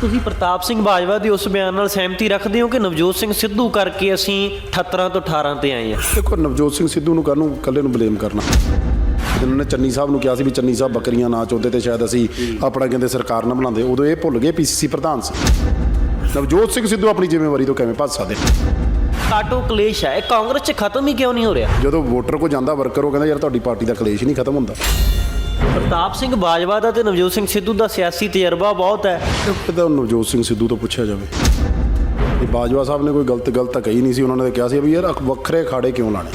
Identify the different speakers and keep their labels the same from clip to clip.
Speaker 1: ਤੁਸੀਂ ਪ੍ਰਤਾਪ ਸਿੰਘ ਬਾਜਵਾ ਦੇ ਉਸ ਬਿਆਨ ਨਾਲ ਸਹਿਮਤੀ ਰੱਖਦੇ ਹੋ ਕਿ ਨਵਜੋਤ ਸਿੰਘ ਸਿੱਧੂ ਕਰਕੇ ਅਸੀਂ 78 ਤੋਂ 18 ਤੇ ਆਏ ਹਾਂ?
Speaker 2: ਦੇਖੋ ਨਵਜੋਤ ਸਿੰਘ ਸਿੱਧੂ ਨੂੰ ਕਾਹਨੂੰ ਇਕੱਲੇ ਨੂੰ ਬਲੇਮ ਕਰਨਾ। ਜਦੋਂ ਉਹਨੇ ਚੰਨੀ ਸਾਹਿਬ ਨੂੰ ਕਿਹਾ ਸੀ ਵੀ ਚੰਨੀ ਸਾਹਿਬ ਬੱਕਰੀਆਂ ਨਾ ਚੋਦੇ ਤੇ ਸ਼ਾਇਦ ਅਸੀਂ ਆਪਣਾ ਕਹਿੰਦੇ ਸਰਕਾਰ ਨਾ ਬਣਾਉਂਦੇ। ਉਦੋਂ ਇਹ ਭੁੱਲ ਗਏ ਪੀਸੀਸੀ ਪ੍ਰਧਾਨ ਸੀ। ਨਵਜੋਤ ਸਿੰਘ ਸਿੱਧੂ ਆਪਣੀ ਜ਼ਿੰਮੇਵਾਰੀ ਤੋਂ ਕਿਵੇਂ ਭੱਜ ਸਕਦੇ?
Speaker 1: ਕਾਟੋ ਕਲੇਸ਼ ਹੈ। ਕਾਂਗਰਸ 'ਚ ਖਤਮ ਹੀ ਕਿਉਂ ਨਹੀਂ ਹੋ ਰਿਹਾ?
Speaker 2: ਜਦੋਂ ਵੋਟਰ ਕੋ ਜਾਂਦਾ ਵਰਕਰ ਉਹ ਕਹਿੰਦਾ ਯਾਰ ਤੁਹਾਡੀ ਪਾਰਟੀ ਦਾ ਕਲੇਸ਼ ਨਹੀਂ ਖਤਮ ਹੁੰਦਾ।
Speaker 1: ਪ੍ਰਤਾਪ ਸਿੰਘ ਬਾਜਵਾ ਦਾ ਤੇ ਨਵਜੋਤ ਸਿੰਘ ਸਿੱਧੂ ਦਾ ਸਿਆਸੀ ਤਜਰਬਾ ਬਹੁਤ ਹੈ।
Speaker 2: ਇਹ ਤਾਂ ਨਵਜੋਤ ਸਿੰਘ ਸਿੱਧੂ ਤੋਂ ਪੁੱਛਿਆ ਜਾਵੇ। ਇਹ ਬਾਜਵਾ ਸਾਹਿਬ ਨੇ ਕੋਈ ਗਲਤ ਗਲਤ ਤਾਂ ਕਹੀ ਨਹੀਂ ਸੀ ਉਹਨਾਂ ਨੇ ਕਿਹਾ ਸੀ ਵੀ ਯਾਰ ਵੱਖਰੇ ਖਾੜੇ ਕਿਉਂ ਲਾਣੇ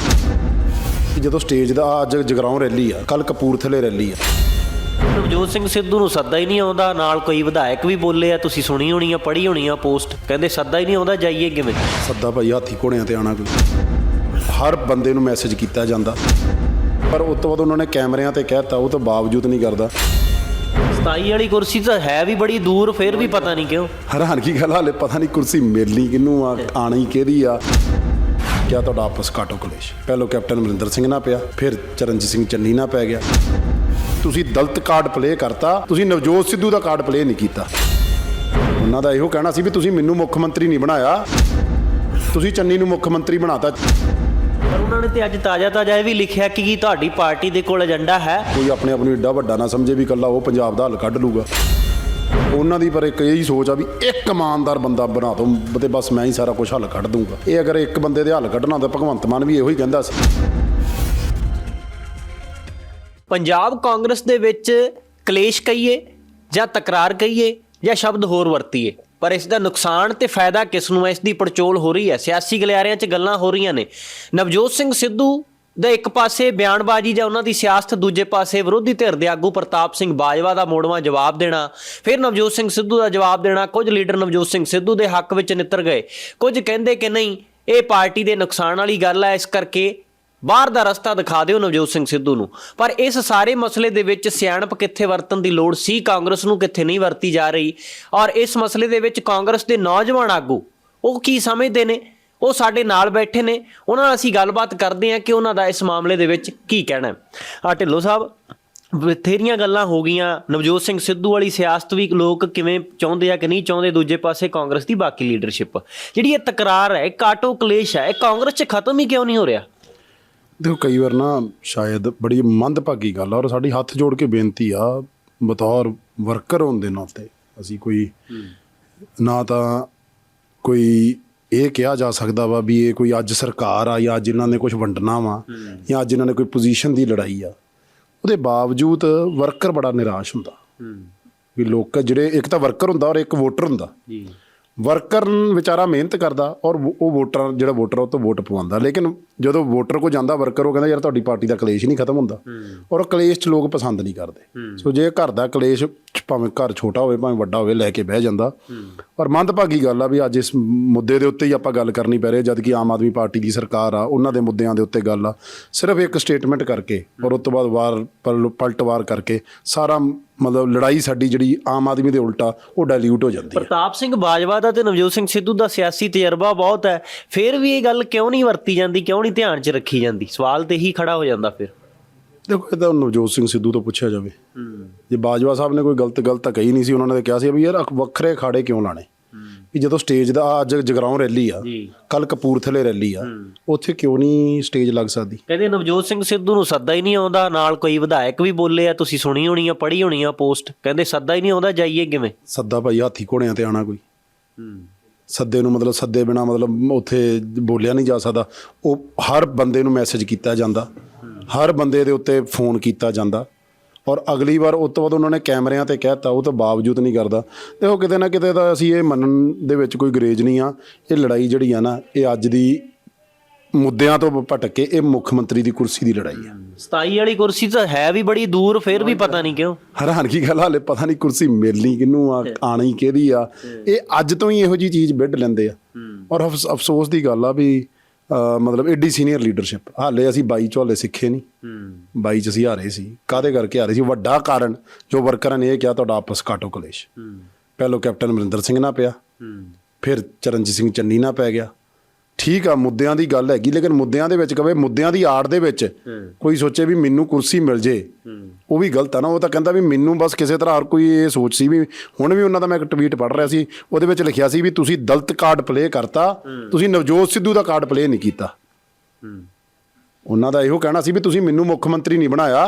Speaker 2: ਕਿ ਜਦੋਂ ਸਟੇਜ ਦਾ ਅੱਜ ਜਗਰਾਉਂ ਰੈਲੀ ਆ ਕੱਲ ਕਪੂਰਥਲੇ ਰੈਲੀ ਆ।
Speaker 1: ਨਵਜੋਤ ਸਿੰਘ ਸਿੱਧੂ ਨੂੰ ਸੱਦਾ ਹੀ ਨਹੀਂ ਆਉਂਦਾ ਨਾਲ ਕੋਈ ਵਿਧਾਇਕ ਵੀ ਬੋਲੇ ਆ ਤੁਸੀਂ ਸੁਣੀ ਹੋਣੀ ਆ ਪੜ੍ਹੀ ਹੋਣੀ ਆ ਪੋਸਟ ਕਹਿੰਦੇ ਸੱਦਾ ਹੀ ਨਹੀਂ ਆਉਂਦਾ ਜਾਈਏ ਕਿਵੇਂ?
Speaker 2: ਸੱਦਾ ਭਾਈ ਹਾਥੀ ਘੋੜਿਆਂ ਤੇ ਆਣਾ ਕੋਈ। ਹਰ ਬੰਦੇ ਨੂੰ ਮੈਸੇਜ ਕੀਤਾ ਜਾਂਦਾ। ਪਰ ਉਸ ਤੋਂ ਬਾਅਦ ਉਹਨਾਂ ਨੇ ਕੈਮਰਿਆਂ ਤੇ ਕਹਿਤਾ ਉਹ ਤੋਂ ਬਾਵਜੂਦ ਨਹੀਂ ਕਰਦਾ।
Speaker 1: 27 ਵਾਲੀ ਕੁਰਸੀ ਤਾਂ ਹੈ ਵੀ ਬੜੀ ਦੂਰ ਫਿਰ ਵੀ ਪਤਾ ਨਹੀਂ ਕਿਉਂ।
Speaker 2: ਹੈਰਾਨ ਕੀ ਗੱਲ ਹਾਲੇ ਪਤਾ ਨਹੀਂ ਕੁਰਸੀ ਮਿਲਣੀ ਕਿਹਨੂੰ ਆ ਆਣੀ ਕਿਹਦੀ ਆ। ਕਿਆ ਤੁਹਾਡਾ ਆਪਸ ਕਾਟੋ ਕਲੇਸ਼? ਪਹਿਲੋ ਕੈਪਟਨ ਅਮਰਿੰਦਰ ਸਿੰਘ ਨਾਲ ਪਿਆ ਫਿਰ ਚਰਨਜੀਤ ਸਿੰਘ ਚੰਨੀ ਨਾਲ ਪੈ ਗਿਆ। ਤੁਸੀਂ ਦਲਤ ਕਾਰਡ ਪਲੇ ਕਰਤਾ ਤੁਸੀਂ ਨਵਜੋਤ ਸਿੱਧੂ ਦਾ ਕਾਰਡ ਪਲੇ ਨਹੀਂ ਕੀਤਾ। ਉਹਨਾਂ ਦਾ ਇਹੋ ਕਹਿਣਾ ਸੀ ਵੀ ਤੁਸੀਂ ਮੈਨੂੰ ਮੁੱਖ ਮੰਤਰੀ ਨਹੀਂ ਬਣਾਇਆ। ਤੁਸੀਂ ਚੰਨੀ ਨੂੰ ਮੁੱਖ ਮੰਤਰੀ ਬਣਾਤਾ।
Speaker 1: ਪਰ ਉਹਨਾਂ ਨੇ ਤੇ ਅੱਜ ਤਾਜ਼ਾ ਤਾਜ਼ਾ ਇਹ ਵੀ ਲਿਖਿਆ ਕਿ ਕੀ ਤੁਹਾਡੀ ਪਾਰਟੀ ਦੇ ਕੋਲ ਏਜੰਡਾ ਹੈ।
Speaker 2: ਕੋਈ ਆਪਣੇ ਆਪ ਨੂੰ ਏਡਾ ਵੱਡਾ ਨਾ ਸਮਝੇ ਵੀ ਕੱਲਾ ਉਹ ਪੰਜਾਬ ਦਾ ਹੱਲ ਕੱਢ ਲੂਗਾ। ਉਹਨਾਂ ਦੀ ਪਰ ਇੱਕ ਇਹ ਹੀ ਸੋਚ ਆ ਵੀ ਇੱਕ ਇਮਾਨਦਾਰ ਬੰਦਾ ਬਣਾ ਦੋ ਤੇ ਬਸ ਮੈਂ ਹੀ ਸਾਰਾ ਕੁਝ ਹੱਲ ਕੱਢ ਦੂੰਗਾ। ਇਹ ਅਗਰ ਇੱਕ ਬੰਦੇ ਦੇ ਹੱਲ ਕੱਢਣਾ ਤਾਂ ਭਗਵੰਤ ਮਾਨ ਵੀ ਇਹੋ ਹੀ ਕਹਿੰਦਾ ਸੀ।
Speaker 1: ਪੰਜਾਬ ਕਾਂਗਰਸ ਦੇ ਵਿੱਚ ਕਲੇਸ਼ ਕਹੀਏ ਜਾਂ ਤਕਰਾਰ ਕਹੀਏ ਜਾਂ ਸ਼ਬਦ ਹੋਰ ਵਰਤੀਏ। ਪਰ ਇਸ ਦਾ ਨੁਕਸਾਨ ਤੇ ਫਾਇਦਾ ਕਿਸ ਨੂੰ ਹੈ? ਇਸ ਦੀ ਪੜਚੋਲ ਹੋ ਰਹੀ ਹੈ। ਸਿਆਸੀ ਗਲਿਆਰਿਆਂ 'ਚ ਗੱਲਾਂ ਹੋ ਰਹੀਆਂ ਨੇ। ਨਵਜੋਤ ਸਿੰਘ ਸਿੱਧੂ ਦਾ ਇੱਕ ਪਾਸੇ ਬਿਆਨਬਾਜ਼ੀ ਜਾਂ ਉਹਨਾਂ ਦੀ ਸਿਆਸਤ, ਦੂਜੇ ਪਾਸੇ ਵਿਰੋਧੀ ਧਿਰ ਦੇ ਆਗੂ ਪ੍ਰਤਾਪ ਸਿੰਘ ਬਾਜਵਾ ਦਾ ਮੋੜਵਾਂ ਜਵਾਬ ਦੇਣਾ। ਫਿਰ ਨਵਜੋਤ ਸਿੰਘ ਸਿੱਧੂ ਦਾ ਜਵਾਬ ਦੇਣਾ। ਕੁਝ ਲੀਡਰ ਨਵਜੋਤ ਸਿੰਘ ਸਿੱਧੂ ਦੇ ਹੱਕ ਵਿੱਚ ਨਿੱਤਰ ਗਏ। ਕੁਝ ਕਹਿੰਦੇ ਕਿ ਨਹੀਂ, ਇਹ ਪਾਰਟੀ ਦੇ ਨੁਕਸਾਨ ਵਾਲੀ ਗੱਲ ਹੈ। ਇਸ ਕਰਕੇ ਬਾਹਰ ਦਾ ਰਸਤਾ ਦਿਖਾ ਦਿਓ ਨਵਜੋਤ ਸਿੰਘ ਸਿੱਧੂ ਨੂੰ। ਪਰ ਇਸ ਸਾਰੇ ਮਸਲੇ ਦੇ ਵਿੱਚ ਸਿਆਣਪ ਕਿੱਥੇ ਵਰਤਣ ਦੀ ਲੋੜ ਸੀ? ਕਾਂਗਰਸ ਨੂੰ ਕਿੱਥੇ ਨਹੀਂ ਵਰਤੀ ਜਾ ਰਹੀ? ਔਰ ਇਸ ਮਸਲੇ ਦੇ ਵਿੱਚ ਕਾਂਗਰਸ ਦੇ ਨੌਜਵਾਨ ਆਗੂ, ਉਹ ਕੀ ਸਮਝਦੇ ਨੇ? ਉਹ ਸਾਡੇ ਨਾਲ ਬੈਠੇ ਨੇ। ਉਹਨਾਂ ਨਾਲ ਅਸੀਂ ਗੱਲਬਾਤ ਕਰਦੇ ਹਾਂ ਕਿ ਉਹਨਾਂ ਦਾ ਇਸ ਮਾਮਲੇ ਦੇ ਵਿੱਚ ਕੀ ਕਹਿਣਾ ਹੈ। ਆ ਢਿੱਲੋਂ ਸਾਹਿਬ, ਬਥੇਰੀਆਂ ਗੱਲਾਂ ਹੋ ਗਈਆਂ। ਨਵਜੋਤ ਸਿੰਘ ਸਿੱਧੂ ਵਾਲੀ ਸਿਆਸਤ ਵੀ ਲੋਕ ਕਿਵੇਂ ਚਾਹੁੰਦੇ ਆ ਕਿ ਨਹੀਂ ਚਾਹੁੰਦੇ, ਦੂਜੇ ਪਾਸੇ ਕਾਂਗਰਸ ਦੀ ਬਾਕੀ ਲੀਡਰਸ਼ਿਪ ਜਿਹੜੀ ਇਹ ਤਕਰਾਰ ਹੈ ਕਾਟੋ ਕਲੇਸ਼ ਹੈ, ਇਹ ਕਾਂਗਰਸ 'ਚ ਖਤਮ ਹੀ ਕਿਉਂ ਨਹੀਂ ਹੋ ਰਿਹਾ?
Speaker 2: ਦੇਖੋ ਕਈ ਵਾਰ ਨਾ ਸ਼ਾਇਦ ਬੜੀ ਮੰਦਭਾਗੀ ਗੱਲ ਆ ਔਰ ਸਾਡੀ ਹੱਥ ਜੋੜ ਕੇ ਬੇਨਤੀ ਆ ਬਤੌਰ ਵਰਕਰ ਹੋਣ ਦੇ ਨਾਤੇ ਅਸੀਂ ਕੋਈ ਨਾ ਤਾਂ ਕੋਈ ਇਹ ਕਿਹਾ ਜਾ ਸਕਦਾ ਵਾ ਵੀ ਇਹ ਕੋਈ ਅੱਜ ਸਰਕਾਰ ਆ ਜਾਂ ਅੱਜ ਇਹਨਾਂ ਨੇ ਕੁਝ ਵੰਡਣਾ ਵਾ ਜਾਂ ਅੱਜ ਇਹਨਾਂ ਨੇ ਕੋਈ ਪੋਜੀਸ਼ਨ ਦੀ ਲੜਾਈ ਆ ਉਹਦੇ ਬਾਵਜੂਦ ਵਰਕਰ ਬੜਾ ਨਿਰਾਸ਼ ਹੁੰਦਾ। ਵੀ ਲੋਕ ਜਿਹੜੇ ਇੱਕ ਤਾਂ ਵਰਕਰ ਹੁੰਦਾ ਔਰ ਇੱਕ ਵੋਟਰ ਹੁੰਦਾ।
Speaker 1: ਜੀ।
Speaker 2: ਵਰਕਰ ਵਿਚਾਰਾ ਮਿਹਨਤ ਕਰਦਾ ਔਰ ਉਹ ਵੋਟਰ ਜਿਹੜਾ ਵੋਟਰ ਉਹ ਤੋਂ ਵੋਟ ਪਵਾਉਂਦਾ। ਲੇਕਿਨ ਜਦੋਂ ਵੋਟਰ ਕੋ ਜਾਂਦਾ ਵਰਕਰ ਉਹ ਕਹਿੰਦਾ ਯਾਰ ਤੁਹਾਡੀ ਪਾਰਟੀ ਦਾ ਕਲੇਸ਼ ਨਹੀਂ ਖਤਮ ਹੁੰਦਾ। ਔਰ ਉਹ ਕਲੇਸ਼ 'ਚ ਲੋਕ ਪਸੰਦ ਨਹੀਂ ਕਰਦੇ। ਸੋ ਜੇ ਘਰ ਦਾ ਕਲੇਸ਼ ਭਾਵੇਂ ਘਰ ਛੋਟਾ ਹੋਵੇ, ਭਾਵੇਂ ਵੱਡਾ ਹੋਵੇ, ਲੈ ਕੇ ਬਹਿ ਜਾਂਦਾ। ਔਰ ਮੰਦਭਾਗੀ ਗੱਲ ਆ ਵੀ ਅੱਜ ਇਸ ਮੁੱਦੇ ਦੇ ਉੱਤੇ ਹੀ ਆਪਾਂ ਗੱਲ ਕਰਨੀ ਪੈ ਰਹੀ ਹੈ ਜਦ ਕਿ ਆਮ ਆਦਮੀ ਪਾਰਟੀ ਦੀ ਸਰਕਾਰ ਆ, ਉਹਨਾਂ ਦੇ ਮੁੱਦਿਆਂ ਦੇ ਉੱਤੇ ਗੱਲ ਆ। ਸਿਰਫ ਇੱਕ ਸਟੇਟਮੈਂਟ ਕਰਕੇ ਔਰ ਉਸ ਤੋਂ ਬਾਅਦ ਵਾਰ ਪਲ- ਪਲਟਵਾਰ ਕਰਕੇ ਸਾਰਾ ਮਤਲਬ ਲੜਾਈ ਸਾਡੀ ਜਿਹੜੀ ਆਮ ਆਦਮੀ ਦੇ ਉਲਟਾ, ਉਹ ਡਾਇਲਿਊਟ ਹੋ ਜਾਂਦੀ ਹੈ।
Speaker 1: ਪ੍ਰਤਾਪ ਸਿੰਘ ਬਾਜਵਾ ਦਾ ਤੇ ਨਵਜੋਤ ਸਿੰਘ ਸਿੱਧੂ ਦਾ ਸਿਆਸੀ ਤਜਰਬਾ ਬਹੁਤ ਹੈ। ਫਿਰ ਵੀ ਇਹ ਗੱਲ ਕਿਉਂ ਨਹੀਂ ਵਰਤੀ ਜਾਂਦੀ, ਕਿਉਂ ਨਹੀਂ ਧਿਆਨ 'ਚ ਰੱਖੀ ਜਾਂਦੀ? ਸਵਾਲ ਤੇ ਹੀ ਖੜਾ ਹੋ ਜਾਂਦਾ ਫਿਰ।
Speaker 2: ਦੇਖੋ ਇਹ ਤਾਂ ਨਵਜੋਤ ਸਿੰਘ ਸਿੱਧੂ ਤੋਂ ਪੁੱਛਿਆ ਜਾਵੇ। ਜੇ ਬਾਜਵਾ ਸਾਹਿਬ ਨੇ ਕੋਈ ਗਲਤ ਗਲਤ ਤਾਂ ਕਹੀ ਨਹੀਂ ਸੀ ਉਹਨਾਂ ਨੇ ਕਿਹਾ ਸੀ ਵੀ ਯਾਰ ਵੱਖਰੇ ਖਾੜੇ ਕਿਉਂ ਲਾਣੇ ਵੀ ਜਦੋਂ ਸਟੇਜ ਦਾ ਅੱਜ ਜਗਰਾਉਂ ਰੈਲੀ ਆ ਕੱਲ ਕਪੂਰਥਲੇ ਰੈਲੀ ਆ ਉੱਥੇ ਕਿਉਂ ਨਹੀਂ ਸਟੇਜ ਲੱਗ ਸਕਦੀ?
Speaker 1: ਕਹਿੰਦੇ ਨਵਜੋਤ ਸਿੰਘ ਸਿੱਧੂ ਨੂੰ ਸੱਦਾ ਹੀ ਨਹੀਂ ਆਉਂਦਾ ਨਾਲ ਕੋਈ ਵਿਧਾਇਕ ਵੀ ਬੋਲੇ ਆ ਤੁਸੀਂ ਸੁਣੀ ਹੋਣੀ ਆ ਪੜ੍ਹੀ ਹੋਣੀ ਆ ਪੋਸਟ ਕਹਿੰਦੇ ਸੱਦਾ ਹੀ ਨਹੀਂ ਆਉਂਦਾ ਜਾਈਏ ਕਿਵੇਂ?
Speaker 2: ਸੱਦਾ ਭਾਈ ਹਾਥੀ ਘੋੜਿਆਂ ਤੇ ਆਣਾ ਕੋਈ। ਸੱਦੇ ਨੂੰ ਮਤਲਬ ਸੱਦੇ ਬਿਨਾ ਮਤਲਬ ਉੱਥੇ ਬੋਲਿਆ ਨਹੀਂ ਜਾ ਸਕਦਾ। ਉਹ ਹਰ ਬੰਦੇ ਨੂੰ ਮੈਸੇਜ ਕੀਤਾ ਜਾਂਦਾ। ਹਰ ਬੰਦੇ ਦੇ ਉੱਤੇ ਫੋਨ ਕੀਤਾ ਜਾਂਦਾ ਔਰ ਅਗਲੀ ਵਾਰ ਉਸ ਤੋਂ ਬਾਅਦ ਉਹਨਾਂ ਨੇ ਕੈਮਰਿਆਂ ਤੇ ਕਹਿਤਾ ਉਹ ਤੋਂ ਬਾਵਜੂਦ ਨਹੀਂ ਕਰਦਾ। ਦੇਖੋ ਕਿਤੇ ਨਾ ਕਿਤੇ ਤਾਂ ਅਸੀਂ ਇਹ ਮੰਨਣ ਦੇ ਵਿੱਚ ਕੋਈ ਗਰੇਜ ਨਹੀਂ ਆ। ਇਹ ਲੜਾਈ ਜਿਹੜੀ ਆ ਨਾ ਇਹ ਅੱਜ ਦੀ ਮੁੱਦਿਆਂ ਤੋਂ ਭਟਕ ਕੇ ਇਹ ਮੁੱਖ ਮੰਤਰੀ ਦੀ ਕੁਰਸੀ ਦੀ ਲੜਾਈ ਆ।
Speaker 1: 27 ਵਾਲੀ ਕੁਰਸੀ ਤਾਂ ਹੈ ਵੀ ਬੜੀ ਦੂਰ ਫਿਰ ਵੀ ਪਤਾ ਨਹੀਂ ਕਿਉਂ।
Speaker 2: ਹੈਰਾਨ ਕੀ ਗੱਲ ਹਾਲੇ ਪਤਾ ਨਹੀਂ ਕੁਰਸੀ ਮਿਲਣੀ ਕਿਹਨੂੰ ਆ ਆਣੀ ਕਿਹਦੀ ਆ। ਇਹ ਅੱਜ ਤੋਂ ਹੀ ਇਹੋ ਜੀ ਚੀਜ਼ ਵਿੱਢ ਲੈਂਦੇ ਆ। ਔਰ ਅਫਸ- ਅਫਸੋਸ ਦੀ ਗੱਲ ਆ ਵੀ ਮਤਲਬ ਐਡੀ ਸੀਨੀਅਰ ਲੀਡਰਸ਼ਿਪ ਹਾਲੇ ਅਸੀਂ 22 ਝੋਲੇ ਸਿੱਖੇ ਨਹੀਂ 22 ਚ ਅਸੀਂ ਹਾਰੇ ਸੀ। ਕਾਦੇ ਕਰਕੇ ਹਾਰੇ ਸੀ? ਵੱਡਾ ਕਾਰਨ ਜੋ ਵਰਕਰਾਂ ਨੇ ਇਹ ਕਿਹਾ ਤੁਹਾਡਾ ਆਪਸ ਕਾਟੋ ਕਲੇਸ਼। ਪਹਿਲੋ ਕੈਪਟਨ ਅਮਰਿੰਦਰ ਸਿੰਘ ਨਾਲ ਪਿਆ। ਫਿਰ ਚਰਨਜੀਤ ਸਿੰਘ ਚੰਨੀ ਨਾਲ ਪੈ ਗਿਆ। ਠੀਕ ਆ ਮੁੱਦਿਆਂ ਦੀ ਗੱਲ ਹੈਗੀ ਲੇਕਿਨ ਮੁੱਦਿਆਂ ਦੇ ਵਿੱਚ ਕਵੇ ਮੁੱਦਿਆਂ ਦੀ ਆੜ ਦੇ ਵਿੱਚ ਕੋਈ ਸੋਚੇ ਵੀ ਮੈਨੂੰ ਕੁਰਸੀ ਮਿਲ ਜੇ ਉਹ ਵੀ ਗਲਤ ਆ ਨਾ ਉਹ ਤਾਂ ਕਹਿੰਦਾ ਵੀ ਮੈਨੂੰ ਬਸ ਕਿਸੇ ਤਰ੍ਹਾਂ ਹਰ ਕੋਈ ਇਹ ਸੋਚ ਸੀ ਵੀ ਹੁਣ ਵੀ ਉਹਨਾਂ ਦਾ ਮੈਂ ਇੱਕ ਟਵੀਟ ਪੜ੍ਹ ਰਿਹਾ ਸੀ ਉਹਦੇ ਵਿੱਚ ਲਿਖਿਆ ਸੀ ਵੀ ਤੁਸੀਂ ਦਲਤ ਕਾਰਡ ਪਲੇ ਕਰਤਾ ਤੁਸੀਂ ਨਵਜੋਤ ਸਿੱਧੂ ਦਾ ਕਾਰਡ ਪਲੇ ਨਹੀਂ ਕੀਤਾ। ਉਹਨਾਂ ਦਾ ਇਹੋ ਕਹਿਣਾ ਸੀ ਵੀ ਤੁਸੀਂ ਮੈਨੂੰ ਮੁੱਖ ਮੰਤਰੀ ਨਹੀਂ ਬਣਾਇਆ।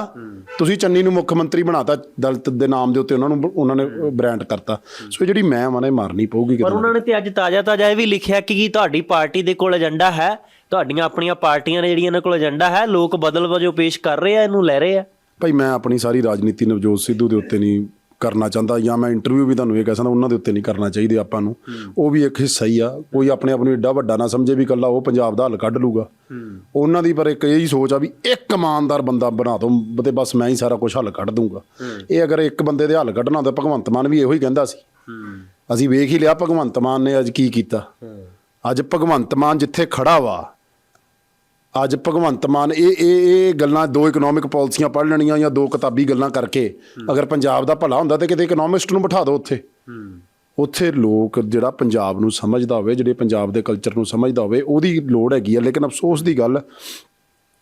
Speaker 2: ਤੁਸੀਂ ਚੰਨੀ ਨੂੰ ਮੁੱਖ ਮੰਤਰੀ ਬਣਾਤਾ ਦਲਤ ਦੇ ਨਾਮ ਦੇ ਉੱਤੇ ਉਹਨਾਂ ਨੂੰ ਉਹਨਾਂ ਨੇ ਬ੍ਰਾਂਡ ਕਰਤਾ। ਸੋ ਜਿਹੜੀ ਮੈਂ ਮਨੇ ਮਾਰਨੀ ਪਊਗੀ
Speaker 1: ਪਰ ਉਹਨਾਂ ਨੇ ਤੇ ਅੱਜ ਤਾਜ਼ਾ ਤਾਜ਼ਾ ਇਹ ਵੀ ਲਿਖਿਆ ਕਿ ਕੀ ਤੁਹਾਡੀ ਪਾਰਟੀ ਦੇ ਕੋਲ ਏਜੰਡਾ ਹੈ ਤੁਹਾਡੀਆਂ ਆਪਣੀਆਂ ਪਾਰਟੀਆਂ ਨੇ ਜਿਹੜੀਆਂ ਇਹਨਾਂ ਕੋਲ ਏਜੰਡਾ ਹੈ ਲੋਕ ਬਦਲ ਵਜੋਂ ਪੇਸ਼ ਕਰ ਰਹੇ ਆ ਇਹਨੂੰ ਲੈ ਰਹੇ ਆ।
Speaker 2: ਭਾਈ ਮੈਂ ਆਪਣੀ ਸਾਰੀ ਰਾਜਨੀਤੀ ਨਵਜੋਤ ਸਿੱਧੂ ਦੇ ਉੱਤੇ ਨਹੀਂ ਕਰਨਾ ਚਾਹੁੰਦਾ ਜਾਂ ਮੈਂ ਇੰਟਰਵਿਊ ਵੀ ਤੁਹਾਨੂੰ ਇਹ ਕਹਿ ਸਕਦਾ ਉਹਨਾਂ ਦੇ ਉੱਤੇ ਨਹੀਂ ਕਰਨਾ ਚਾਹੀਦੇ ਆਪਾਂ ਨੂੰ। ਉਹ ਵੀ ਇੱਕ ਹਿੱਸਾ ਹੀ ਆ। ਕੋਈ ਆਪਣੇ ਆਪ ਨੂੰ ਏਡਾ ਵੱਡਾ ਨਾ ਸਮਝੇ ਵੀ ਇਕੱਲਾ ਉਹ ਪੰਜਾਬ ਦਾ ਹੱਲ ਕੱਢ ਲੂਗਾ। ਉਹਨਾਂ ਦੀ ਪਰ ਇੱਕ ਇਹ ਸੋਚ ਆ ਵੀ ਇੱਕ ਇਮਾਨਦਾਰ ਬੰਦਾ ਬਣਾ ਦੋ ਤੇ ਬਸ ਮੈਂ ਹੀ ਸਾਰਾ ਕੁਝ ਹੱਲ ਕੱਢ ਦੂੰਗਾ। ਇਹ ਅਗਰ ਇੱਕ ਬੰਦੇ ਦੇ ਹੱਲ ਕੱਢਣਾ ਹੁੰਦਾ ਭਗਵੰਤ ਮਾਨ ਵੀ ਇਹੋ ਹੀ ਕਹਿੰਦਾ ਸੀ। ਅਸੀਂ ਵੇਖ ਹੀ ਲਿਆ ਭਗਵੰਤ ਮਾਨ ਨੇ ਅੱਜ ਕੀ ਕੀਤਾ। ਅੱਜ ਭਗਵੰਤ ਮਾਨ ਜਿੱਥੇ ਖੜਾ ਵਾ ਅੱਜ ਭਗਵੰਤ ਮਾਨ ਇਹ ਇਹ ਇਹ ਗੱਲਾਂ ਦੋ ਇਕਨੋਮਿਕ ਪਾਲਿਸੀਆਂ ਪੜ੍ਹ ਲੈਣੀਆਂ ਜਾਂ ਦੋ ਕਿਤਾਬੀ ਗੱਲਾਂ ਕਰਕੇ ਅਗਰ ਪੰਜਾਬ ਦਾ ਭਲਾ ਹੁੰਦਾ ਤੇ ਕਿਤੇ ਇਕਨੋਮਿਸਟ ਨੂੰ ਬਿਠਾ ਦਿਓ ਉੱਥੇ। ਉੱਥੇ ਲੋਕ ਜਿਹੜਾ ਪੰਜਾਬ ਨੂੰ ਸਮਝਦਾ ਹੋਵੇ ਜਿਹੜੇ ਪੰਜਾਬ ਦੇ ਕਲਚਰ ਨੂੰ ਸਮਝਦਾ ਹੋਵੇ ਉਹਦੀ ਲੋੜ ਹੈਗੀ ਆ। ਲੇਕਿਨ ਅਫਸੋਸ ਦੀ ਗੱਲ